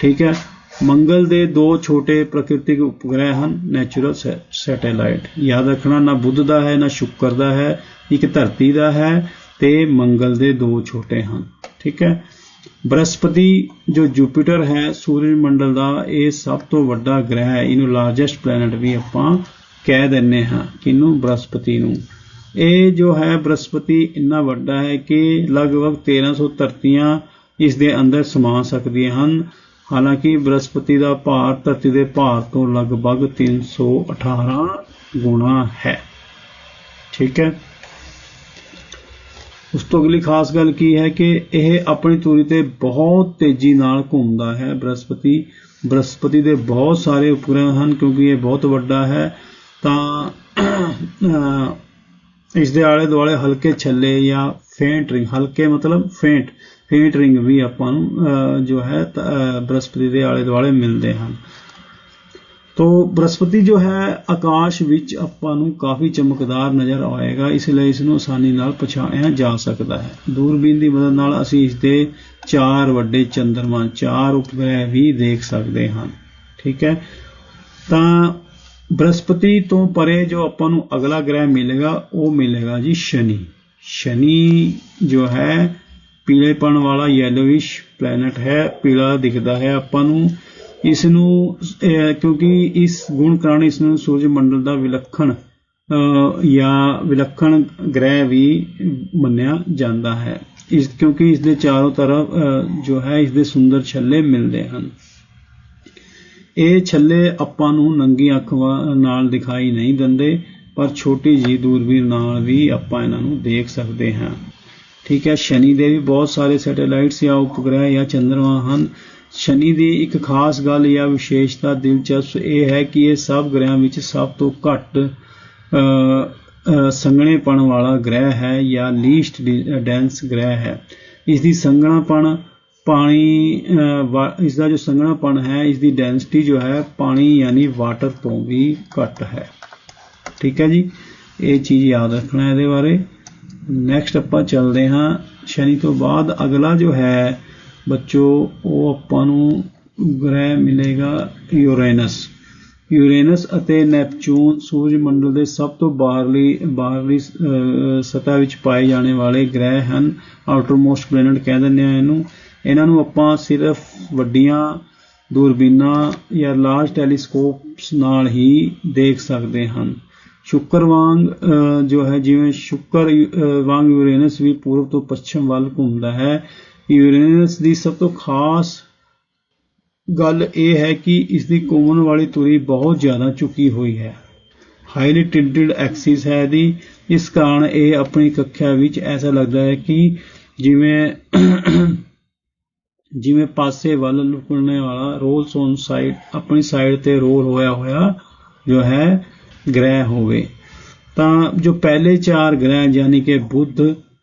ਠੀਕ ਹੈ? ਮੰਗਲ ਦੇ ਦੋ ਛੋਟੇ ਪ੍ਰਕਿਰਤਿਕ ਉਪਗ੍ਰਹਿ ਹਨ ਨੈਚੁਰਲ ਸੈਟੇਲਾਈਟ ਯਾਦ ਰੱਖਣਾ, ਨਾ ਬੁੱਧ ਦਾ ਹੈ, ਨਾ ਸ਼ੁੱਕਰ ਦਾ ਹੈ, ਇੱਕ ਧਰਤੀ ਦਾ ਹੈ ਤੇ ਮੰਗਲ ਦੇ ਦੋ ਛੋਟੇ ਹਨ, ਠੀਕ ਹੈ? ਬ੍ਰਹਸਪਤੀ, ਜੋ ਜੁਪੀਟਰ ਹੈ ਸੂਰਜ ਮੰਡਲ ਦਾ, ਇਹ ਸਭ ਤੋਂ ਵੱਡਾ ਗ੍ਰਹਿ ਹੈ। ਇਹਨੂੰ ਲਾਰਜੈਸਟ ਪਲੈਨਟ ਵੀ ਆਪਾਂ ਕਹਿ ਦਿੰਨੇ ਹਾਂ, ਕਿਹਨੂੰ? ਬ੍ਰਹਸਪਤੀ ਨੂੰ। ਇਹ ਜੋ ਹੈ, ਬ੍ਰਹਸਪਤੀ ਇੰਨਾ ਵੱਡਾ ਹੈ ਕਿ ਲਗਭਗ 1300 ਧਰਤੀਆਂ ਇਸ ਦੇ ਅੰਦਰ ਸਮਾ ਸਕਦੀਆਂ ਹਨ। ਹਾਲਾਂਕਿ ਬ੍ਰਹਸਪਤੀ ਦਾ ਭਾਰ ਧਰਤੀ ਦੇ ਭਾਰ ਤੋਂ ਲਗਭਗ 318 ਗੁਣਾ ਹੈ। ਠੀਕ ਹੈ? ਉਸ ਤੋਂ ਅਗਲੀ ਖਾਸ ਗੱਲ ਕੀ ਹੈ ਕਿ ਇਹ ਆਪਣੀ ਧੁਰੀ ਤੇ ਬਹੁਤ ਤੇਜ਼ੀ ਨਾਲ ਘੁੰਮਦਾ ਹੈ। ਬ੍ਰਹਸਪਤੀ ਬ੍ਰਹਸਪਤੀ ਦੇ ਬਹੁਤ ਸਾਰੇ ਉਪਗ੍ਰਹ ਹਨ, ਕਿਉਂਕਿ ਇਹ ਬਹੁਤ ਵੱਡਾ ਹੈ। ਤਾਂ ਇਸ ਦੇ ਆਲੇ ਦੁਆਲੇ ਹਲਕੇ ਛੱਲੇ ਜਾਂ ਫੇਂਟ ਰਿੰਗ ਹਲਕੇ ਮਤਲਬ ਫੇਂਟ। ਫੇਂਟ ਰਿੰਗ ਵੀ ਆਪਾਂ ਨੂੰ ਜੋ ਹੈ ਬ੍ਰਹਸਪਤੀ ਦੇ ਆਲੇ ਦੁਆਲੇ ਮਿਲਦੇ ਹਨ। ਤੋ ਬ੍ਰਹਸਪਤੀ ਜੋ ਹੈ, ਆਕਾਸ਼ ਵਿੱਚ ਆਪਾਂ ਨੂੰ ਕਾਫੀ ਚਮਕਦਾਰ ਨਜ਼ਰ ਆਏਗਾ। ਇਸ ਲਈ ਇਸ ਨੂੰ ਆਸਾਨੀ ਨਾਲ ਪਛਾਣਿਆ ਜਾ ਸਕਦਾ ਹੈ। ਦੂਰਬੀਨ ਦੀ ਮਦਦ ਨਾਲ ਅਸੀਂ ਇਸ ਦੇ ਚਾਰ ਵੱਡੇ ਚੰਦਰਮਾ, ਚਾਰ ਉਪਗ੍ਰਹਿ ਵੀ ਦੇਖ ਸਕਦੇ ਹਾਂ। ਠੀਕ ਹੈ? ਤਾਂ ਬ੍ਰਹਸਪਤੀ ਤੋਂ ਪਰੇ ਜੋ ਆਪਾਂ ਨੂੰ ਅਗਲਾ ਗ੍ਰਹਿ ਮਿਲੇਗਾ, ਉਹ ਮਿਲੇਗਾ ਜੀ ਸ਼ਨੀ। ਸ਼ਨੀ ਜੋ ਹੈ ਪੀਲੇਪਣ ਵਾਲਾ ਯੈਲੋਇਸ਼ ਪਲੈਨਟ ਹੈ, ਪੀਲਾ ਦਿਖਦਾ ਹੈ। ਆਪਾਂ ਨੂੰ ਇਸ ਨੂੰ ਕਿਉਂਕਿ ਇਸ ਗੁਣ ਕਾਰਨ ਇਸ ਨੂੰ ਸੂਰਜ ਮੰਡਲ ਦਾ ਵਿਲੱਖਣ ਜਾਂ ਵਿਲੱਖਣ ਗ੍ਰਹਿ ਵੀ ਮੰਨਿਆ ਜਾਂਦਾ ਹੈ। ਇਸ, ਕਿਉਂਕਿ ਇਸ ਦੇ ਚਾਰੋਂ ਤਰਫ ਜੋ ਹੈ ਇਸ ਦੇ ਸੁੰਦਰ ਛੱਲੇ ਮਿਲਦੇ ਹਨ। ਇਹ ਛੱਲੇ ਆਪਾਂ ਨੂੰ ਨੰਗੀ ਅੱਖ ਨਾਲ ਦਿਖਾਈ ਨਹੀਂ ਦਿੰਦੇ, ਪਰ ਛੋਟੀ ਜੀ ਦੂਰਬੀਨ ਨਾਲ ਵੀ ਆਪਾਂ ਇਹਨਾਂ ਨੂੰ ਦੇਖ ਸਕਦੇ ਹਾਂ। ਠੀਕ ਹੈ, ਸ਼ਨੀ ਦੇ ਵੀ ਬਹੁਤ ਸਾਰੇ ਸੈਟੇਲਾਈਟਸ ਜਾਂ ਉਪਗ੍ਰਹਿ ਜਾਂ ਚੰਦਰਮਾ ਹਨ। ਸ਼ਨੀ ਦੀ ਇੱਕ ਖਾਸ ਗੱਲ ਜਾਂ ਵਿਸ਼ੇਸ਼ਤਾ ਦਿਲਚਸਪ ਇਹ ਹੈ ਕਿ ਇਹ ਸਭ ਗ੍ਰਹਿਾਂ ਵਿੱਚ ਸਭ ਤੋਂ ਘੱਟ ਸੰਘਣੇਪਣ ਵਾਲਾ ਗ੍ਰਹਿ ਹੈ ਜਾਂ ਲੀਸਟ ਡੈਂਸ ਗ੍ਰਹਿ ਹੈ। ਇਸ ਦੀ ਸੰਘਣਾਪਣ ਪਾਣੀ ਇਸ ਦਾ ਜੋ ਸੰਘਣਾਪਣ ਹੈ ਇਸ ਦੀ ਡੈਂਸਿਟੀ ਜੋ ਹੈ, ਪਾਣੀ ਯਾਨੀ ਵਾਟਰ ਤੋਂ ਵੀ ਘੱਟ ਹੈ। ਠੀਕ ਹੈ ਜੀ, ਇਹ ਚੀਜ਼ ਯਾਦ ਰੱਖਣਾ ਇਹਦੇ ਬਾਰੇ। ਨੈਕਸਟ ਆਪਾਂ ਚੱਲਦੇ ਹਾਂ ਸ਼ਨੀ ਤੋਂ ਬਾਅਦ ਅਗਲਾ ਜੋ ਹੈ ਬੱਚੋ, ਉਹ ਆਪਾਂ ਨੂੰ ਗ੍ਰਹਿ ਮਿਲੇਗਾ ਯੂਰੇਨਸ ਯੂਰੇਨਸ ਅਤੇ ਨੈਪਚੂਨ ਸੂਰਜ ਮੰਡਲ ਦੇ ਸਭ ਤੋਂ ਬਾਹਰਲੀ ਬਾਹਰਲੀ ਸਤ੍ਹਾ ਵਿੱਚ ਪਾਏ ਜਾਣੇ ਵਾਲੇ ਗ੍ਰਹਿ ਹਨ। ਆਊਟਰਮੋਸਟ ਪਲੈਨਟ ਕਹਿ ਦਿੰਦੇ ਆ ਇਹਨੂੰ। ਇਹਨਾਂ ਨੂੰ ਆਪਾਂ ਸਿਰਫ ਵੱਡੀਆਂ ਦੂਰਬੀਨਾਂ ਜਾਂ ਲਾਰਜ ਟੈਲੀਸਕੋਪਸ ਨਾਲ ਹੀ ਦੇਖ ਸਕਦੇ ਹਨ ਸ਼ੁੱਕਰ ਵਾਂਗ ਜੋ ਹੈ, ਜਿਵੇਂ ਸ਼ੁੱਕਰ ਵਾਂਗ ਯੂਰੇਨਸ ਵੀ ਪੂਰਬ ਤੋਂ ਪੱਛਮ ਵੱਲ ਘੁੰਮਦਾ ਹੈ, ਯੂਰੇਨਸ ਦੀ ਸਭ ਤੋਂ ਖਾਸ ਗੱਲ ਇਹ ਹੈ ਕਿ ਇਸ ਦੀ ਘੁੰਮਣ ਵਾਲੀ ਧੁਰੀ ਬਹੁਤ ਜ਼ਿਆਦਾ ਝੁਕੀ ਹੋਈ ਹੈ। ਹਾਈਲੀ ਟਿਲਟਡ ਐਕਸਿਸ ਹੈ ਦੀ ਇਸ ਕਾਰਨ ਇਹ ਆਪਣੀ ਕੱਖਿਆ ਵਿੱਚ ਐਸਾ ਲੱਗਦਾ ਹੈ ਕਿ ਜਿਵੇਂ ਜਿਵੇਂ ਪਾਸੇ ਵੱਲ ਲੁਕਣ ਵਾਲਾ ਰੋਲਸ ਔਨ ਸਾਈਡ, ਆਪਣੀ ਸਾਈਡ ਤੇ ਰੋਲ ਹੋਇਆ ਹੋਇਆ ਜੋ ਹੈ ਗ੍ਰਹਿ ਹੋਵੇ, ਤਾਂ ਜੋ ਪਹਿਲੇ ਚਾਰ ਗ੍ਰਹਿ ਯਾਨੀ ਕਿ ਬੁੱਧ,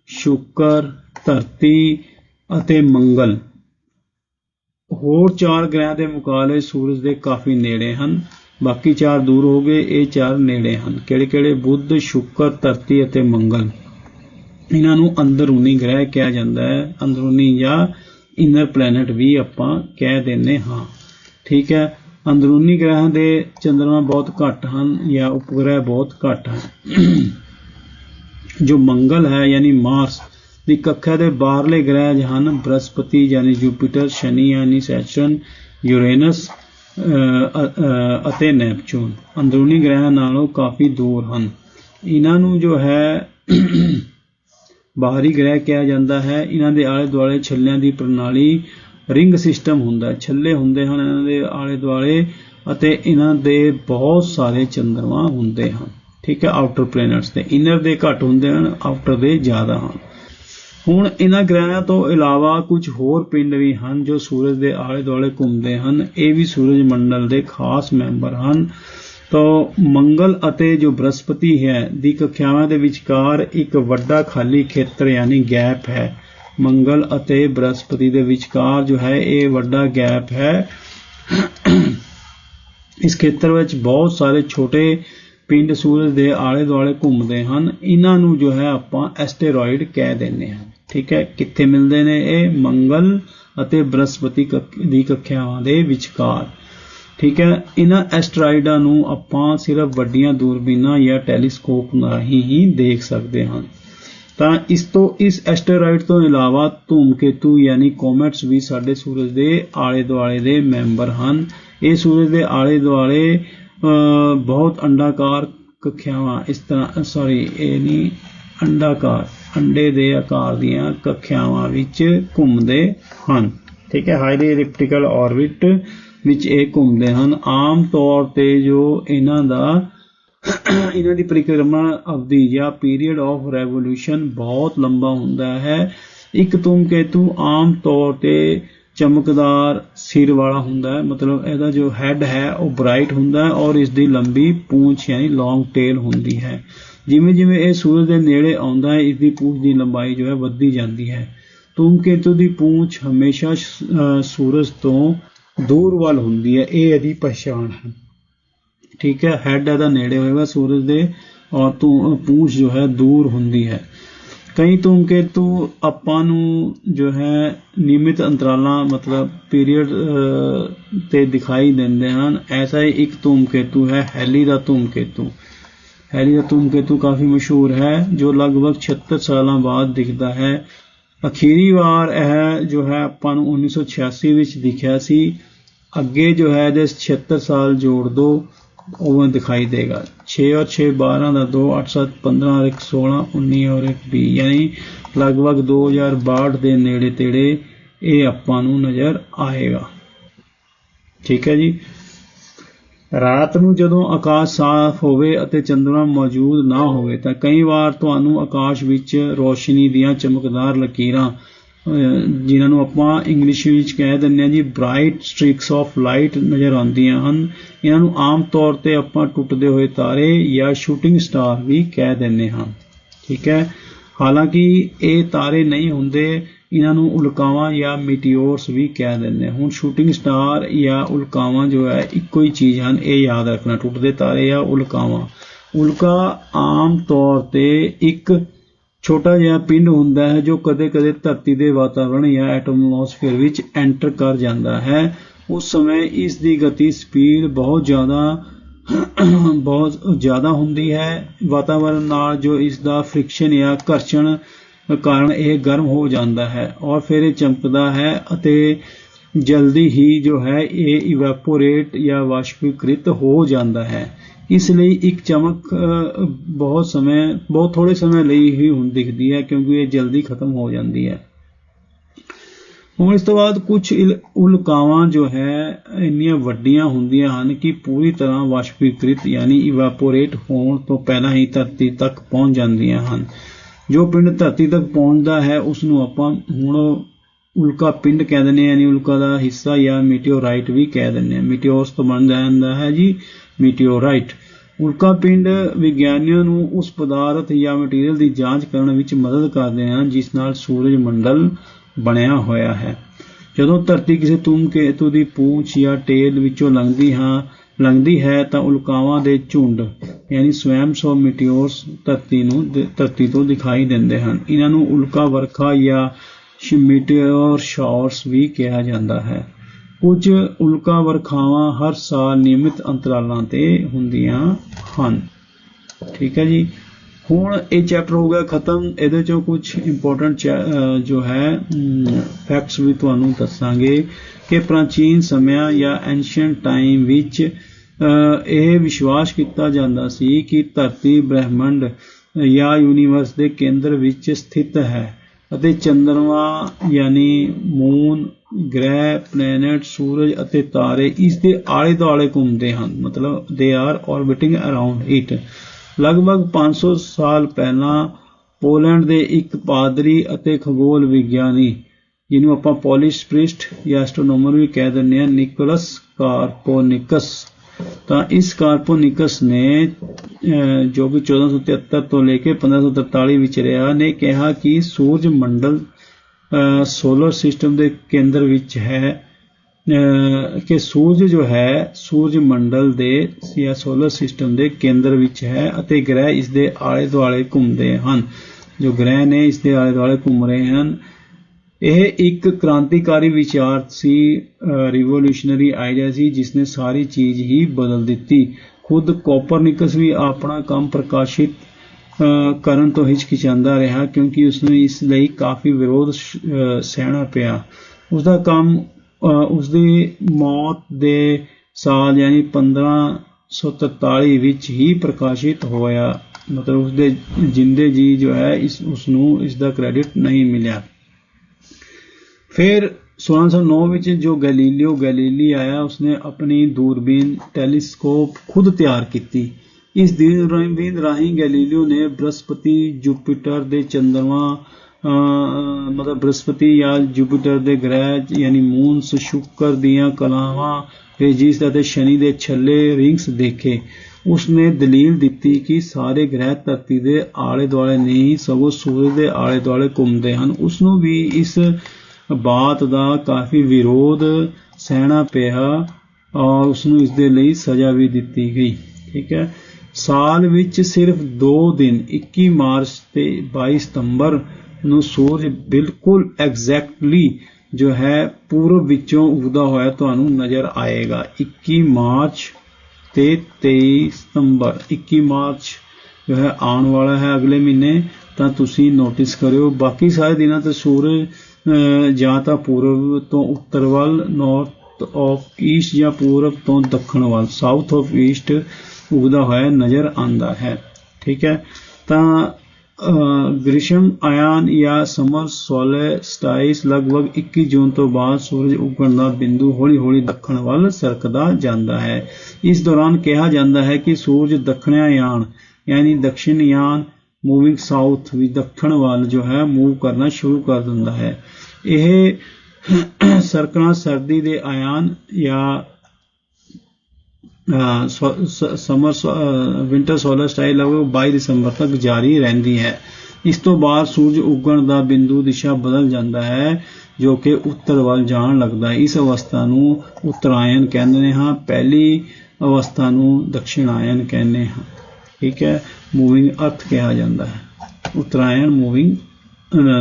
ਸ਼ੁੱਕਰ, ਧਰਤੀ ਅਤੇ ਮੰਗਲ, ਹੋਰ ਚਾਰ ਗ੍ਰਹਿ ਦੇ ਮੁਕਾਬਲੇ ਸੂਰਜ ਦੇ ਕਾਫੀ ਨੇੜੇ ਹਨ। ਬਾਕੀ ਚਾਰ ਦੂਰ ਹੋ ਗਏ, ਇਹ ਚਾਰ ਨੇੜੇ ਹਨ। ਕਿਹੜੇ ਕਿਹੜੇ ਬੁੱਧ, ਸ਼ੁਕਰ, ਧਰਤੀ ਅਤੇ ਮੰਗਲ? ਇਹਨਾਂ ਨੂੰ ਅੰਦਰੂਨੀ ਗ੍ਰਹਿ ਕਿਹਾ ਜਾਂਦਾ ਹੈ। ਅੰਦਰੂਨੀ ਜਾਂ ਇਨਰ ਪਲੈਨਟ ਵੀ ਆਪਾਂ ਕਹਿ ਦਿੰਨੇ ਹਾਂ। ਠੀਕ ਹੈ? ਅੰਦਰੂਨੀ ਗ੍ਰਹਿਾਂ ਦੇ ਚੰਦਰਮਾ ਬਹੁਤ ਘੱਟ ਹਨ ਜਾਂ ਉਪਗ੍ਰਹਿ ਬਹੁਤ ਘੱਟ ਹਨ। ਜੋ ਮੰਗਲ ਹੈ, ਯਾਨੀ ਮਾਰਸ ਦੀ ਕक्षा ਦੇ ਬਾਹਰਲੇ ਗ੍ਰਹਿ ਹਨ, ਬ੍ਰਹਸਪਤੀ ਯਾਨੀ ਜੁਪੀਟਰ, ਸ਼ਨੀ ਯਾਨੀ ਸੈਚਰਨ, ਯੂਰੇਨਸ ਅਤੇ ਨੈਪਚੂਨ। ਅੰਦਰੂਨੀ ਗ੍ਰਹਿਾਂ ਨਾਲੋਂ ਕਾਫੀ ਦੂਰ ਹਨ। ਇਹਨਾਂ ਨੂੰ ਜੋ ਹੈ, ਬਾਹਰੀ ਗ੍ਰਹਿ ਕਿਹਾ ਜਾਂਦਾ ਹੈ। ਇਹਨਾਂ ਦੇ ਆਲੇ ਦੁਆਲੇ ਛੱਲਿਆਂ ਦੀ ਪ੍ਰਣਾਲੀ ਰਿੰਗ ਸਿਸਟਮ ਹੁੰਦਾ, ਛੱਲੇ ਹੁੰਦੇ ਹਨ ਇਹਨਾਂ ਦੇ ਆਲੇ ਦੁਆਲੇ ਅਤੇ ਇਹਨਾਂ ਦੇ ਬਹੁਤ ਸਾਰੇ ਚੰਦਰਮਾ ਹੁੰਦੇ ਹਨ। ਠੀਕ ਹੈ ਆਊਟਰ ਪਲੈਨਟਸ ਦੇ ਇਨਰ ਦੇ ਘੱਟ ਹੁੰਦੇ ਹਨ ਆਊਟਰ ਦੇ ਜ਼ਿਆਦਾ ਹਨ। ਹੁਣ ਇਹਨਾਂ ਗ੍ਰਹਿਾਂ ਤੋਂ ਇਲਾਵਾ ਕੁਝ ਹੋਰ ਪਿੰਡ ਵੀ ਹਨ ਜੋ ਸੂਰਜ ਦੇ ਆਲੇ ਦੁਆਲੇ ਘੁੰਮਦੇ ਹਨ। ਇਹ ਵੀ ਸੂਰਜ ਮੰਡਲ ਦੇ ਖਾਸ ਮੈਂਬਰ ਹਨ। ਤਾਂ ਮੰਗਲ ਅਤੇ ਜੋ ਬ੍ਰਹਸਪਤੀ ਹੈ, ਦੀ ਕਖਿਆਵਾਂ ਦੇ ਵਿਚਕਾਰ ਇੱਕ ਵੱਡਾ ਖਾਲੀ ਖੇਤਰ ਯਾਨੀ ਗੈਪ ਹੈ। ਮੰਗਲ ਅਤੇ ਬ੍ਰਹਸਪਤੀ ਦੇ ਵਿਚਕਾਰ ਜੋ ਹੈ, ਇਹ ਵੱਡਾ ਗੈਪ ਹੈ। ਇਸ ਖੇਤਰ ਵਿੱਚ ਬਹੁਤ ਸਾਰੇ ਛੋਟੇ ਪਿੰਡ ਸੂਰਜ ਦੇ ਆਲੇ ਦੁਆਲੇ ਘੁੰਮਦੇ ਹਨ। ਇਹਨਾਂ ਨੂੰ ਜੋ ਹੈ, ਆਪਾਂ ਐਸਟੇਰੋਇਡ ਕਹਿ ਦਿੰਦੇ ਹਾਂ। ਠੀਕ ਹੈ, ਕਿੱਥੇ ਮਿਲਦੇ ਨੇ ਇਹ? ਮੰਗਲ ਅਤੇ ਬ੍ਰਹਸਪਤੀ ਦੀ ਕਖਿਆਵਾਂ ਦੇ ਵਿਚਕਾਰ। ਠੀਕ ਹੈ, ਇਹਨਾਂ ਐਸਟਰਾਇਡਾਂ ਨੂੰ ਆਪਾਂ ਸਿਰਫ ਵੱਡੀਆਂ ਦੂਰਬੀਨਾਂ ਜਾਂ ਟੈਲੀਸਕੋਪ ਨਾਲ ਹੀ ਦੇਖ ਸਕਦੇ ਹਾਂ। ਤਾਂ ਇਸ ਤੋਂ, ਇਸ ਐਸਟਰਾਇਡ ਤੋਂ ਇਲਾਵਾ ਧੂਮਕੇਤੂ ਯਾਨੀ ਕੋਮੇਟਸ ਵੀ ਸਾਡੇ ਸੂਰਜ ਦੇ ਆਲੇ ਦੁਆਲੇ ਦੇ ਮੈਂਬਰ ਹਨ। ਇਹ ਸੂਰਜ ਦੇ ਆਲੇ ਦੁਆਲੇ ਬਹੁਤ ਅੰਡਾਕਾਰ ਕਖਿਆਵਾਂ, ਇਸ ਤਰ੍ਹਾਂ ਸੌਰੀ ਇਹ ਨਹੀਂ, ਅੰਡਾਕਾਰ, ਅੰਡੇ ਦੇ ਆਕਾਰ ਦੀਆਂ ਕਖਿਆਵਾਂ ਵਿੱਚ ਘੁੰਮਦੇ ਹਨ। ਠੀਕ ਹੈ ਹਾਈਲੀ ਐਲਿਪਟੀਕਲ ਆਰਬਿਟ ਵਿੱਚ ਇਹ ਘੁੰਮਦੇ ਹਨ। ਆਮ ਤੌਰ ਤੇ ਜੋ ਇਹਨਾਂ ਦਾ ਇਹਨਾਂ ਦੀ ਪਰਿਕਰਮਾ ਅਵਧੀ ਜਾਂ ਪੀਰੀਅਡ ਆਫ ਰੈਵੋਲੂਸ਼ਨ ਬਹੁਤ ਲੰਬਾ ਹੁੰਦਾ ਹੈ। ਇੱਕ ਧੂਮਕੇਤੂ ਆਮ ਤੌਰ ਤੇ ਚਮਕਦਾਰ ਸਿਰ ਵਾਲਾ ਹੁੰਦਾ ਹੈ। ਮਤਲਬ ਇਹਦਾ ਜੋ ਹੈਡ ਹੈ, ਉਹ ਬ੍ਰਾਈਟ ਹੁੰਦਾ ਹੈ ਔਰ ਇਸ ਦੀ ਲੰਬੀ ਪੂੰਛ ਯਾਨੀ ਲੌਂਗ ਟੇਲ ਹੁੰਦੀ ਹੈ। ਜਿਵੇਂ ਜਿਵੇਂ ਇਹ ਸੂਰਜ ਦੇ ਨੇੜੇ ਆਉਂਦਾ ਹੈ ਇਸ ਦੀ ਪੂੰਛ ਦੀ ਲੰਬਾਈ ਜੋ ਹੈ ਵੱਧਦੀ ਜਾਂਦੀ ਹੈ। ਧੂਮਕੇਤੂ ਦੀ ਪੂੰਛ ਹਮੇਸ਼ਾ ਸੂਰਜ ਤੋਂ ਦੂਰ ਵੱਲ ਹੁੰਦੀ ਹੈ। ਇਹ ਇਹਦੀ ਪਛਾਣ ਹੈ। ਠੀਕ ਹੈ ਹੈਡ ਇਹਦਾ ਨੇੜੇ ਹੋਏਗਾ, ਸੂਰਜ ਦੇ ਔਰ ਤੂੰ ਪੂੰਛ ਜੋ ਹੈ ਦੂਰ ਹੁੰਦੀ ਹੈ। ਕਈ ਧੂਮਕੇਤੂ ਆਪਾਂ ਨੂੰ ਜੋ ਹੈ ਨਿਯਮਿਤ ਅੰਤਰਾਲਾਂ, ਮਤਲਬ ਪੀਰੀਅਡ ਤੇ ਦਿਖਾਈ ਦਿੰਦੇ ਹਨ। ਐਸਾ ਹੀ ਇੱਕ ਧੂਮਕੇਤੂ ਹੈ, ਹੈਲੀ ਦਾ ਧੂਮਕੇਤੂ ਹੈਲੀ ਦਾ ਧੂਮਕੇਤੂ ਕਾਫੀ ਮਸ਼ਹੂਰ ਹੈ, ਜੋ ਲਗਭਗ 76 ਸਾਲਾਂ ਬਾਅਦ ਦਿਖਦਾ ਹੈ। ਅਖੀਰੀ ਵਾਰ ਇਹ ਜੋ ਹੈ ਆਪਾਂ ਨੂੰ 1986 ਵਿੱਚ ਦਿਖਿਆ ਸੀ। ਅੱਗੇ ਜੋ ਹੈ ਜੇ 76 ਸਾਲ ਜੋੜ ਦੋ। ਉਹ ਦਿਖਾਈ ਦੇਗਾ 6 और 6 12 ਦਾ 2 8 7 15 और 1 16 19 और 1 20 ਯਾਨੀ ਲਗਭਗ 2062 ਦੇ ਨੇੜੇ ਤੇੜੇ ਇਹ ਆਪਾਂ ਨੂੰ ਨਜ਼ਰ ਆਏਗਾ ਠੀਕ ਹੈ ਜੀ ਰਾਤ ਨੂੰ ਜਦੋਂ ਆਕਾਸ਼ ਸਾਫ਼ ਹੋਵੇ ਅਤੇ ਚੰਦਰਮਾ ਮੌਜੂਦ ਨਾ ਹੋਵੇ ਤਾਂ ਕਈ ਵਾਰ ਤੁਹਾਨੂੰ ਆਕਾਸ਼ ਵਿੱਚ ਰੋਸ਼ਨੀ ਦੀਆਂ ਚਮਕਦਾਰ ਲਕੀਰਾਂ ਅਹ ਜਿਨ੍ਹਾਂ ਨੂੰ ਆਪਾਂ ਇੰਗਲਿਸ਼ ਵਿੱਚ ਕਹਿ ਦਿੰਦੇ ਹਾਂ ਜੀ ਬ੍ਰਾਈਟ ਸਟ੍ਰਿਕਸ ਆਫ ਲਾਈਟ ਨਜ਼ਰ ਆਉਂਦੀਆਂ ਹਨ। ਇਹਨਾਂ ਨੂੰ ਆਮ ਤੌਰ ਤੇ ਆਪਾਂ ਟੁੱਟਦੇ ਹੋਏ ਤਾਰੇ ਜਾਂ ਸ਼ੂਟਿੰਗ ਸਟਾਰ ਵੀ ਕਹਿ ਦਿੰਦੇ ਹਾਂ। ਠੀਕ ਹੈ? ਹਾਲਾਂਕਿ ਇਹ ਤਾਰੇ ਨਹੀਂ ਹੁੰਦੇ, ਇਹਨਾਂ ਨੂੰ ਉਲਕਾਵਾਂ ਜਾਂ ਮੀਟੀਓਰਸ ਵੀ ਕਹਿ ਦਿੰਦੇ ਹੁਣ ਸ਼ੂਟਿੰਗ ਸਟਾਰ ਜਾਂ ਉਲਕਾਵਾਂ ਜੋ ਹੈ, ਇੱਕੋ ਹੀ ਚੀਜ਼ ਹਨ, ਇਹ ਯਾਦ ਰੱਖਣਾ। ਟੁੱਟਦੇ ਤਾਰੇ ਜਾਂ ਉਲਕਾਵਾਂ। ਉਲਕਾ ਆਮ ਤੌਰ ਤੇ ਇੱਕ ਛੋਟਾ ਜਿਹਾ ਪਿੰਡ ਹੁੰਦਾ ਹੈ ਜੋ ਕਦੇ-ਕਦੇ ਧਰਤੀ ਦੇ ਵਾਤਾਵਰਣ ਜਾਂ ਐਟਮੋਸਫੇਅਰ ਵਿੱਚ ਐਂਟਰ ਕਰ ਜਾਂਦਾ ਹੈ। ਉਸ ਸਮੇਂ ਇਸ ਦੀ ਗਤੀ ਸਪੀਡ ਬਹੁਤ ਜ਼ਿਆਦਾ ਬਹੁਤ ਜ਼ਿਆਦਾ ਹੁੰਦੀ ਹੈ। ਵਾਤਾਵਰਣ ਨਾਲ ਜੋ ਇਸ ਦਾ ਫ੍ਰਿਕਸ਼ਨ ਜਾਂ ਘਰਸ਼ਣ ਕਾਰਨ ਇਹ ਗਰਮ ਹੋ ਜਾਂਦਾ ਹੈ ਔਰ ਫਿਰ ਇਹ ਚਮਕਦਾ ਹੈ ਅਤੇ ਜਲਦੀ ਹੀ ਜੋ ਹੈ ਇਹ ਇਵੈਪੋਰੇਟ ਜਾਂ ਵਾਸ਼ਪੀਕ੍ਰਿਤ ਹੋ ਜਾਂਦਾ ਹੈ। ਇਸ ਲਈ ਇੱਕ ਚਮਕ ਬਹੁਤ ਸਮੇਂ, ਬਹੁਤ ਥੋੜੇ ਸਮੇਂ ਲਈ ਹੀ ਹੁਣ ਦਿਖਦੀ ਹੈ ਕਿਉਂਕਿ ਇਹ ਜਲਦੀ ਖਤਮ ਹੋ ਜਾਂਦੀ ਹੈ। ਹੁਣ ਇਸ ਤੋਂ ਬਾਅਦ ਕੁਝ ਉਲਕਾਵਾਂ ਜੋ ਹੈ, ਇੰਨੀਆਂ ਵੱਡੀਆਂ ਹੁੰਦੀਆਂ ਹਨ ਕਿ ਪੂਰੀ ਤਰ੍ਹਾਂ ਵਾਸ਼ਪੀਕ੍ਰਿਤ ਯਾਨੀ ਇਵੈਪੋਰੇਟ ਹੋਣ ਤੋਂ ਪਹਿਲਾਂ ਹੀ ਧਰਤੀ ਤੱਕ ਪਹੁੰਚ ਜਾਂਦੀਆਂ ਹਨ। ਜੋ ਪਿੰਡ ਧਰਤੀ ਤੱਕ ਪਹੁੰਚਦਾ ਹੈ ਉਸ ਨੂੰ ਆਪਾਂ ਹੁਣ ਉਲਕਾ ਪਿੰਡ ਕਹਿ ਦਿੰਦੇ ਆ ਯਾਨੀ ਉਲਕਾ ਦਾ ਹਿੱਸਾ ਜਾਂ ਮੀਟੀਓਰਾਈਟ ਵੀ ਕਹਿ ਦਿੰਦੇ ਹਾਂ। ਮੀਟੀਓਰਸ ਤੋਂ ਬਣ ਜਾਂਦਾ ਹੈ ਜੀ। ਮੀਟੀਓਰਾਈਟ। ਉਲਕਾ ਪਿੰਡ ਵਿਗਿਆਨੀਆਂ ਨੂੰ ਉਸ ਪਦਾਰਥ ਜਾਂ ਮਟੀਰੀਅਲ ਦੀ ਜਾਂਚ ਕਰਨ ਵਿੱਚ ਮਦਦ ਕਰਦੇ ਹਨ ਜਿਸ ਨਾਲ ਸੂਰਜ ਮੰਡਲ ਬਣਿਆ ਹੋਇਆ ਹੈ। ਜਦੋਂ ਧਰਤੀ ਕਿਸੇ ਧੂਮਕੇਤੂ ਦੀ ਪੂੰਛ ਜਾਂ ਟੇਲ ਵਿੱਚੋਂ ਲੰਘਦੀ ਹਾਂ, ਲੰਘਦੀ ਹੈ ਤਾਂ ਉਲਕਾਵਾਂ ਦੇ ਝੁੰਡ, ਯਾਨੀ ਸਵੈਮ ਆਫ ਮੀਟੀਓਰਸ ਧਰਤੀ ਨੂੰ ਧਰਤੀ ਤੋਂ ਦਿਖਾਈ ਦਿੰਦੇ ਹਨ। ਇਹਨਾਂ ਨੂੰ ਉਲਕਾ ਵਰਖਾ ਜਾਂ ਮੀਟੀਓਰ ਸ਼ਾਵਰਸ ਵੀ ਕਿਹਾ ਜਾਂਦਾ ਹੈ। ਕੁਝ ਉਲਕਾ ਵਰਖਾਵਾਂ ਹਰ ਸਾਲ ਨਿਯਮਿਤ ਅੰਤਰਾਲਾਂ ਤੇ ਹੁੰਦੀਆਂ ਹਨ। ਠੀਕ ਹੈ ਜੀ। ਹੁਣ ਇਹ ਚੈਪਟਰ ਹੋ ਗਿਆ ਖਤਮ। ਇਹਦੇ ਚੋਂ ਕੁਝ ਇੰਪੋਰਟੈਂਟ ਜੋ ਹੈ ਫੈਕਟਸ ਵੀ ਤੁਹਾਨੂੰ ਦੱਸਾਂਗੇ ਕਿ ਪ੍ਰਾਚੀਨ ਸਮਿਆਂ ਜਾਂ ਐਂਸ਼ੀਅੰਟ ਟਾਈਮ ਵਿੱਚ ਇਹ ਵਿਸ਼ਵਾਸ ਕੀਤਾ ਜਾਂਦਾ ਸੀ ਕਿ ਧਰਤੀ ਬ੍ਰਹਿਮੰਡ ਜਾਂ ਯੂਨੀਵਰਸ ਦੇ ਕੇਂਦਰ ਵਿੱਚ ਸਥਿਤ ਹੈ ਅਤੇ ਚੰਦਰਮਾ ਯਾਨੀ ਮੂਨ ਗ੍ਰਹਿ, ਪਲੈਨਟ, ਸੂਰਜ ਅਤੇ ਤਾਰੇ ਇਸ ਦੇ ਆਲੇ ਦੁਆਲੇ ਘੁੰਮਦੇ ਹਨ। ਮਤਲਬ ਦੇ ਆਰ ਆਰਬਿਟਿੰਗ ਅਰਾਊਂਡ ਇਟ ਲਗਭਗ 500 ਸਾਲ ਪਹਿਲਾਂ ਪੋਲੈਂਡ ਦੇ ਇੱਕ ਪਾਦਰੀ ਅਤੇ ਖਗੋਲ ਵਿਗਿਆਨੀ, ਜਿਹਨੂੰ ਆਪਾਂ ਪੋਲਿਸ਼ ਪ੍ਰਿਸਟ ਜਾਂ ਐਸਟ੍ਰੋਨੋਮਰ ਵੀ ਕਹਿ ਦਿੰਦੇ ਹਾਂ, ਨਿਕੋਲਸ ਕਾਰਪੋਨਿਕਸ। ਤਾਂ ਇਸ ਕਾਰਪੋਨਿਕਸ ਨੇ ਜੋ ਕਿ 1473 ਤੋਂ ਲੈ ਕੇ 1543 ਵਿੱਚ ਰਿਹਾ, ਨੇ ਕਿਹਾ ਕਿ ਸੂਰਜ ਮੰਡਲ ਸੋਲਰ ਸਿਸਟਮ ਦੇ ਕੇਂਦਰ ਵਿੱਚ ਹੈ ਕਿ ਸੂਰਜ ਜੋ ਹੈ, ਸੂਰਜ ਮੰਡਲ ਦੇ ਜਾਂ ਸੋਲਰ ਸਿਸਟਮ ਦੇ ਕੇਂਦਰ ਵਿੱਚ ਹੈ ਅਤੇ ਗ੍ਰਹਿ ਇਸ ਦੇ ਆਲੇ ਦੁਆਲੇ ਘੁੰਮਦੇ ਹਨ। ਜੋ ਗ੍ਰਹਿ ਨੇ ਇਸ ਦੇ ਆਲੇ ਦੁਆਲੇ ਘੁੰਮ ਰਹੇ ਹਨ। ਇਹ ਇੱਕ ਕ੍ਰਾਂਤੀਕਾਰੀ ਵਿਚਾਰ ਸੀ ਰਿਵੋਲੂਸ਼ਨਰੀ ਆਈਡੀਆ ਸੀ ਜਿਸ ਨੇ ਸਾਰੀ ਚੀਜ਼ ਹੀ ਬਦਲ ਦਿੱਤੀ। ਖੁਦ ਕੋਪਰਨਿਕਸ ਵੀ ਆਪਣਾ ਕੰਮ ਪ੍ਰਕਾਸ਼ਿਤ ਕਰਨ ਤੋਂ ਹਿਚਕਿਚਾਉਂਦਾ ਰਿਹਾ ਕਿਉਂਕਿ ਉਸ ਨੂੰ ਇਸ ਲਈ ਕਾਫੀ ਵਿਰੋਧ ਸਹਿਣਾ ਪਿਆ। ਉਸ ਦਾ ਕੰਮ ਉਸ ਦੀ ਮੌਤ ਦੇ ਸਾਲ ਯਾਨੀ 15 1943 ਵਿੱਚ ਹੀ ਪ੍ਰਕਾਸ਼ਿਤ ਹੋਇਆ। ਮਤਲਬ ਉਸਦੇ ਜਿੰਦੇ ਜੀ ਜੋ ਹੈ, ਇਸ ਉਸ ਨੂੰ ਇਸ ਦਾ ਕ੍ਰੈਡਿਟ ਨਹੀਂ ਮਿਲਿਆ। ਫਿਰ 1609 ਵਿੱਚ ਜੋ ਗੈਲੀਲੀਓ ਗੈਲੀਲੀ ਆਇਆ, ਉਸਨੇ ਆਪਣੀ ਦੂਰਬੀਨ ਟੈਲੀਸਕੋਪ ਖੁਦ ਤਿਆਰ ਕੀਤੀ। ਇਸ ਦੂਰਬੀਨ ਰਾਹੀਂ ਗੈਲੀਲੀਓ ਨੇ ਬ੍ਰਹਸਪਤੀ ਜੁਪੀਟਰ ਦੇ ਚੰਦਰਮਾ ਮਤਲਬ ਬ੍ਰਹਸਪਤੀ ਜਾਂ ਜੁਪੀਟਰ ਦੇ ਗ੍ਰਹਿ ਯਾਨੀ ਮੂਨਸ, ਸ਼ੁੱਕਰ ਦੀਆਂ ਕਲਾਵਾਂ, ਰੇਜਿਸ ਅਤੇ ਸ਼ਨੀ ਦੇ ਛੱਲੇ, ਰਿੰਗਸ ਦੇਖੇ। ਉਸਨੇ ਦਲੀਲ ਦਿੱਤੀ ਕਿ ਸਾਰੇ ਗ੍ਰਹਿ ਧਰਤੀ ਦੇ ਆਲੇ ਦੁਆਲੇ ਨਹੀਂ, ਸਗੋਂ ਸੂਰਜ ਦੇ ਆਲੇ ਦੁਆਲੇ ਘੁੰਮਦੇ ਹਨ। ਉਸ ਨੂੰ ਵੀ ਇਸ ਬਾਤ ਦਾ ਕਾਫੀ ਵਿਰੋਧ ਸਹਿਣਾ ਪਿਆ ਔਰ ਉਸ ਨੂੰ ਇਸ ਦੇ ਲਈ ਸਜ਼ਾ ਵੀ ਦਿੱਤੀ ਗਈ। ਠੀਕ ਹੈ। ਸਾਲ ਵਿੱਚ ਸਿਰਫ 2 ਦਿਨ 21 ਮਾਰਚ ਤੇ 22 ਸਤੰਬਰ ਨੂੰ ਸੂਰਜ ਬਿਲਕੁਲ ਐਗਜ਼ੈਕਟਲੀ ਜੋ ਹੈ ਪੂਰਬ ਵਿੱਚੋਂ ਉਗਦਾ ਹੋਇਆ ਤੁਹਾਨੂੰ ਨਜ਼ਰ ਆਏਗਾ। 21 ਮਾਰਚ ਤੇ 23 ਸਤੰਬਰ। 21 ਮਾਰਚ ਜੋ ਹੈ ਆਉਣ ਵਾਲਾ ਹੈ ਅਗਲੇ ਮਹੀਨੇ, ਤਾਂ ਤੁਸੀਂ ਨੋਟਿਸ ਕਰਿਓ। ਬਾਕੀ ਸਾਰੇ ਦਿਨਾਂ ਤੇ ਸੂਰਜ ਜਾਂ ਤਾਂ ਪੂਰਬ ਤੋਂ ਉੱਤਰ ਵੱਲ ਨਾਰਥ ਆਫ ਈਸਟ ਜਾਂ ਪੂਰਬ ਤੋਂ ਦੱਖਣ ਵੱਲ ਸਾਊਥ ਆਫ ਈਸਟ ਉਗਦਾ ਹੋਇਆ ਨਜ਼ਰ ਆਉਂਦਾ ਹੈ। ਠੀਕ ਹੈ? ਤਾਂ ਗ੍ਰੀਸ਼ਮ ਆਯਾਨ ਜਾਂ ਸਮਰ ਸੋਲਸਟਾਈਸ ਲਗਭਗ 21 ਜੂਨ ਤੋਂ ਬਾਅਦ ਸੂਰਜ ਉਗਣ ਦਾ ਬਿੰਦੂ ਹੌਲੀ-ਹੌਲੀ ਦੱਖਣ ਵੱਲ ਸਰਕਦਾ ਜਾਂਦਾ ਹੈ। ਇਸ ਦੌਰਾਨ ਕਿਹਾ ਜਾਂਦਾ ਹੈ ਕਿ ਸੂਰਜ ਦੱਖਣਾਯਾਨ, ਯਾਨੀ ਦਕਸ਼ਿਣਯਾਨ ਮੂਵਿੰਗ ਸਾਊਥ ਵੀ ਦੱਖਣ ਵੱਲ ਜੋ ਹੈ ਮੂਵ ਕਰਨਾ ਸ਼ੁਰੂ ਕਰ ਦਿੰਦਾ ਹੈ। ਇਹ ਸਰਕਣਾ ਸਰਦੀ ਦੇ ਆਯਾਨ ਜਾਂ ਸਮਰ ਵਿੰਟਰ ਸੋਲਰ ਸਟਾਈਲ ਲਗਭਗ 22 ਦਸੰਬਰ ਤੱਕ ਜਾਰੀ ਰਹਿੰਦੀ ਹੈ। ਇਸ ਤੋਂ ਬਾਅਦ ਸੂਰਜ ਉਗਣ ਦਾ ਬਿੰਦੂ ਦਿਸ਼ਾ ਬਦਲ ਜਾਂਦਾ ਹੈ, ਜੋ ਕਿ ਉੱਤਰ ਵੱਲ ਜਾਣ ਲੱਗਦਾ ਹੈ। ਇਸ ਅਵਸਥਾ ਨੂੰ ਉੱਤਰਾਇਣ ਕਹਿੰਦੇ ਹਾਂ। ਪਹਿਲੀ ਅਵਸਥਾ ਨੂੰ ਦਕਸ਼ਿਣਾਇਨ ਕਹਿੰਦੇ ਹਾਂ। ਠੀਕ ਹੈ। ਮੂਵਿੰਗ ਅਰਥ ਕਿਹਾ ਜਾਂਦਾ ਹੈ। ਉੱਤਰਾਇਣ ਮੂਵਿੰਗ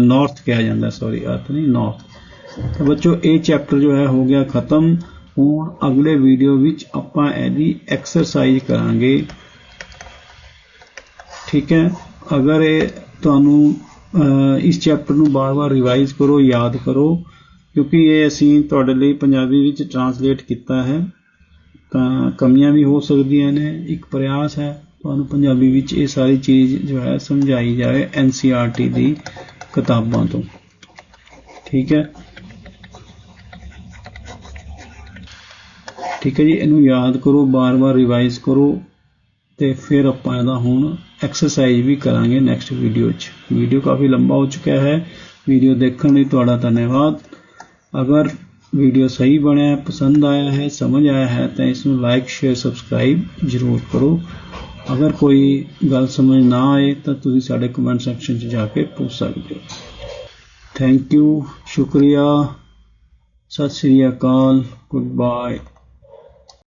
ਨਾਰਥ ਕਿਹਾ ਜਾਂਦਾ ਸੌਰੀ ਅਰਥ ਨਹੀਂ ਨਾਰਥ ਤਾਂ ਬੱਚੋ, ਇਹ ਚੈਪਟਰ ਜੋ ਹੈ, ਹੋ ਗਿਆ ਖਤਮ। ਹੁਣ ਅਗਲੇ ਵੀਡੀਓ ਵਿੱਚ ਆਪਾਂ ਇਹਦੀ ਐਕਸਰਸਾਈਜ਼ ਕਰਾਂਗੇ। ਠੀਕ ਹੈ? ਅਗਰ ਇਹ ਤੁਹਾਨੂੰ ਇਸ ਚੈਪਟਰ ਨੂੰ ਬਾਰ-ਬਾਰ ਰਿਵਾਈਜ਼ ਕਰੋ, ਯਾਦ ਕਰੋ, ਕਿਉਂਕਿ ਇਹ ਅਸੀਂ ਤੁਹਾਡੇ ਲਈ ਪੰਜਾਬੀ ਵਿੱਚ ਟਰਾਂਸਲੇਟ ਕੀਤਾ ਹੈ। ਤਾਂ ਕਮੀਆਂ ਵੀ ਹੋ ਸਕਦੀਆਂ ਨੇ, ਇੱਕ ਪ੍ਰਯਾਸ ਹੈ ਤੁਹਾਨੂੰ ਪੰਜਾਬੀ ਵਿੱਚ ਇਹ ਸਾਰੀ ਚੀਜ਼ ਜੋ ਹੈ ਸਮਝਾਈ ਜਾਵੇ NCERT ਦੀ ਕਿਤਾਬਾਂ ਤੋਂ। ਠੀਕ ਹੈ? ਠੀਕ ਹੈ ਜੀ, ਇਹਨੂੰ ਯਾਦ ਕਰੋ ਬਾਰ-ਬਾਰ ਰਿਵਾਈਜ਼ ਕਰੋ ਤੇ ਫਿਰ ਆਪਾਂ ਇਹਦਾ ਹੁਣ ਐਕਸਰਸਾਈਜ਼ ਵੀ ਕਰਾਂਗੇ ਨੈਕਸਟ ਵੀਡੀਓ 'ਚ। ਵੀਡੀਓ ਕਾਫੀ ਲੰਬਾ ਹੋ ਚੁੱਕਿਆ ਹੈ। ਵੀਡੀਓ ਦੇਖਣ ਲਈ ਤੁਹਾਡਾ ਧੰਨਵਾਦ। ਅਗਰ ਵੀਡੀਓ ਸਹੀ ਬਣਿਆ, ਪਸੰਦ ਆਇਆ ਹੈ, ਸਮਝ ਆਇਆ ਹੈ, ਤਾਂ ਇਸ ਨੂੰ ਲਾਈਕ ਸ਼ੇਅਰ ਸਬਸਕ੍ਰਾਈਬ ਜ਼ਰੂਰ ਕਰੋ। ਅਗਰ ਕੋਈ ਗੱਲ ਸਮਝ ਨਾ ਆਏ, ਤਾਂ ਤੁਸੀਂ ਸਾਡੇ ਕਮੈਂਟ ਸੈਕਸ਼ਨ 'ਚ ਜਾ ਕੇ ਪੁੱਛ ਸਕਦੇ ਹੋ। ਥੈਂਕ ਯੂ ਸ਼ੁਕਰੀਆ। ਸਤਿ ਸ੍ਰੀ ਅਕਾਲ ਗੁੱਡ ਬਾਏ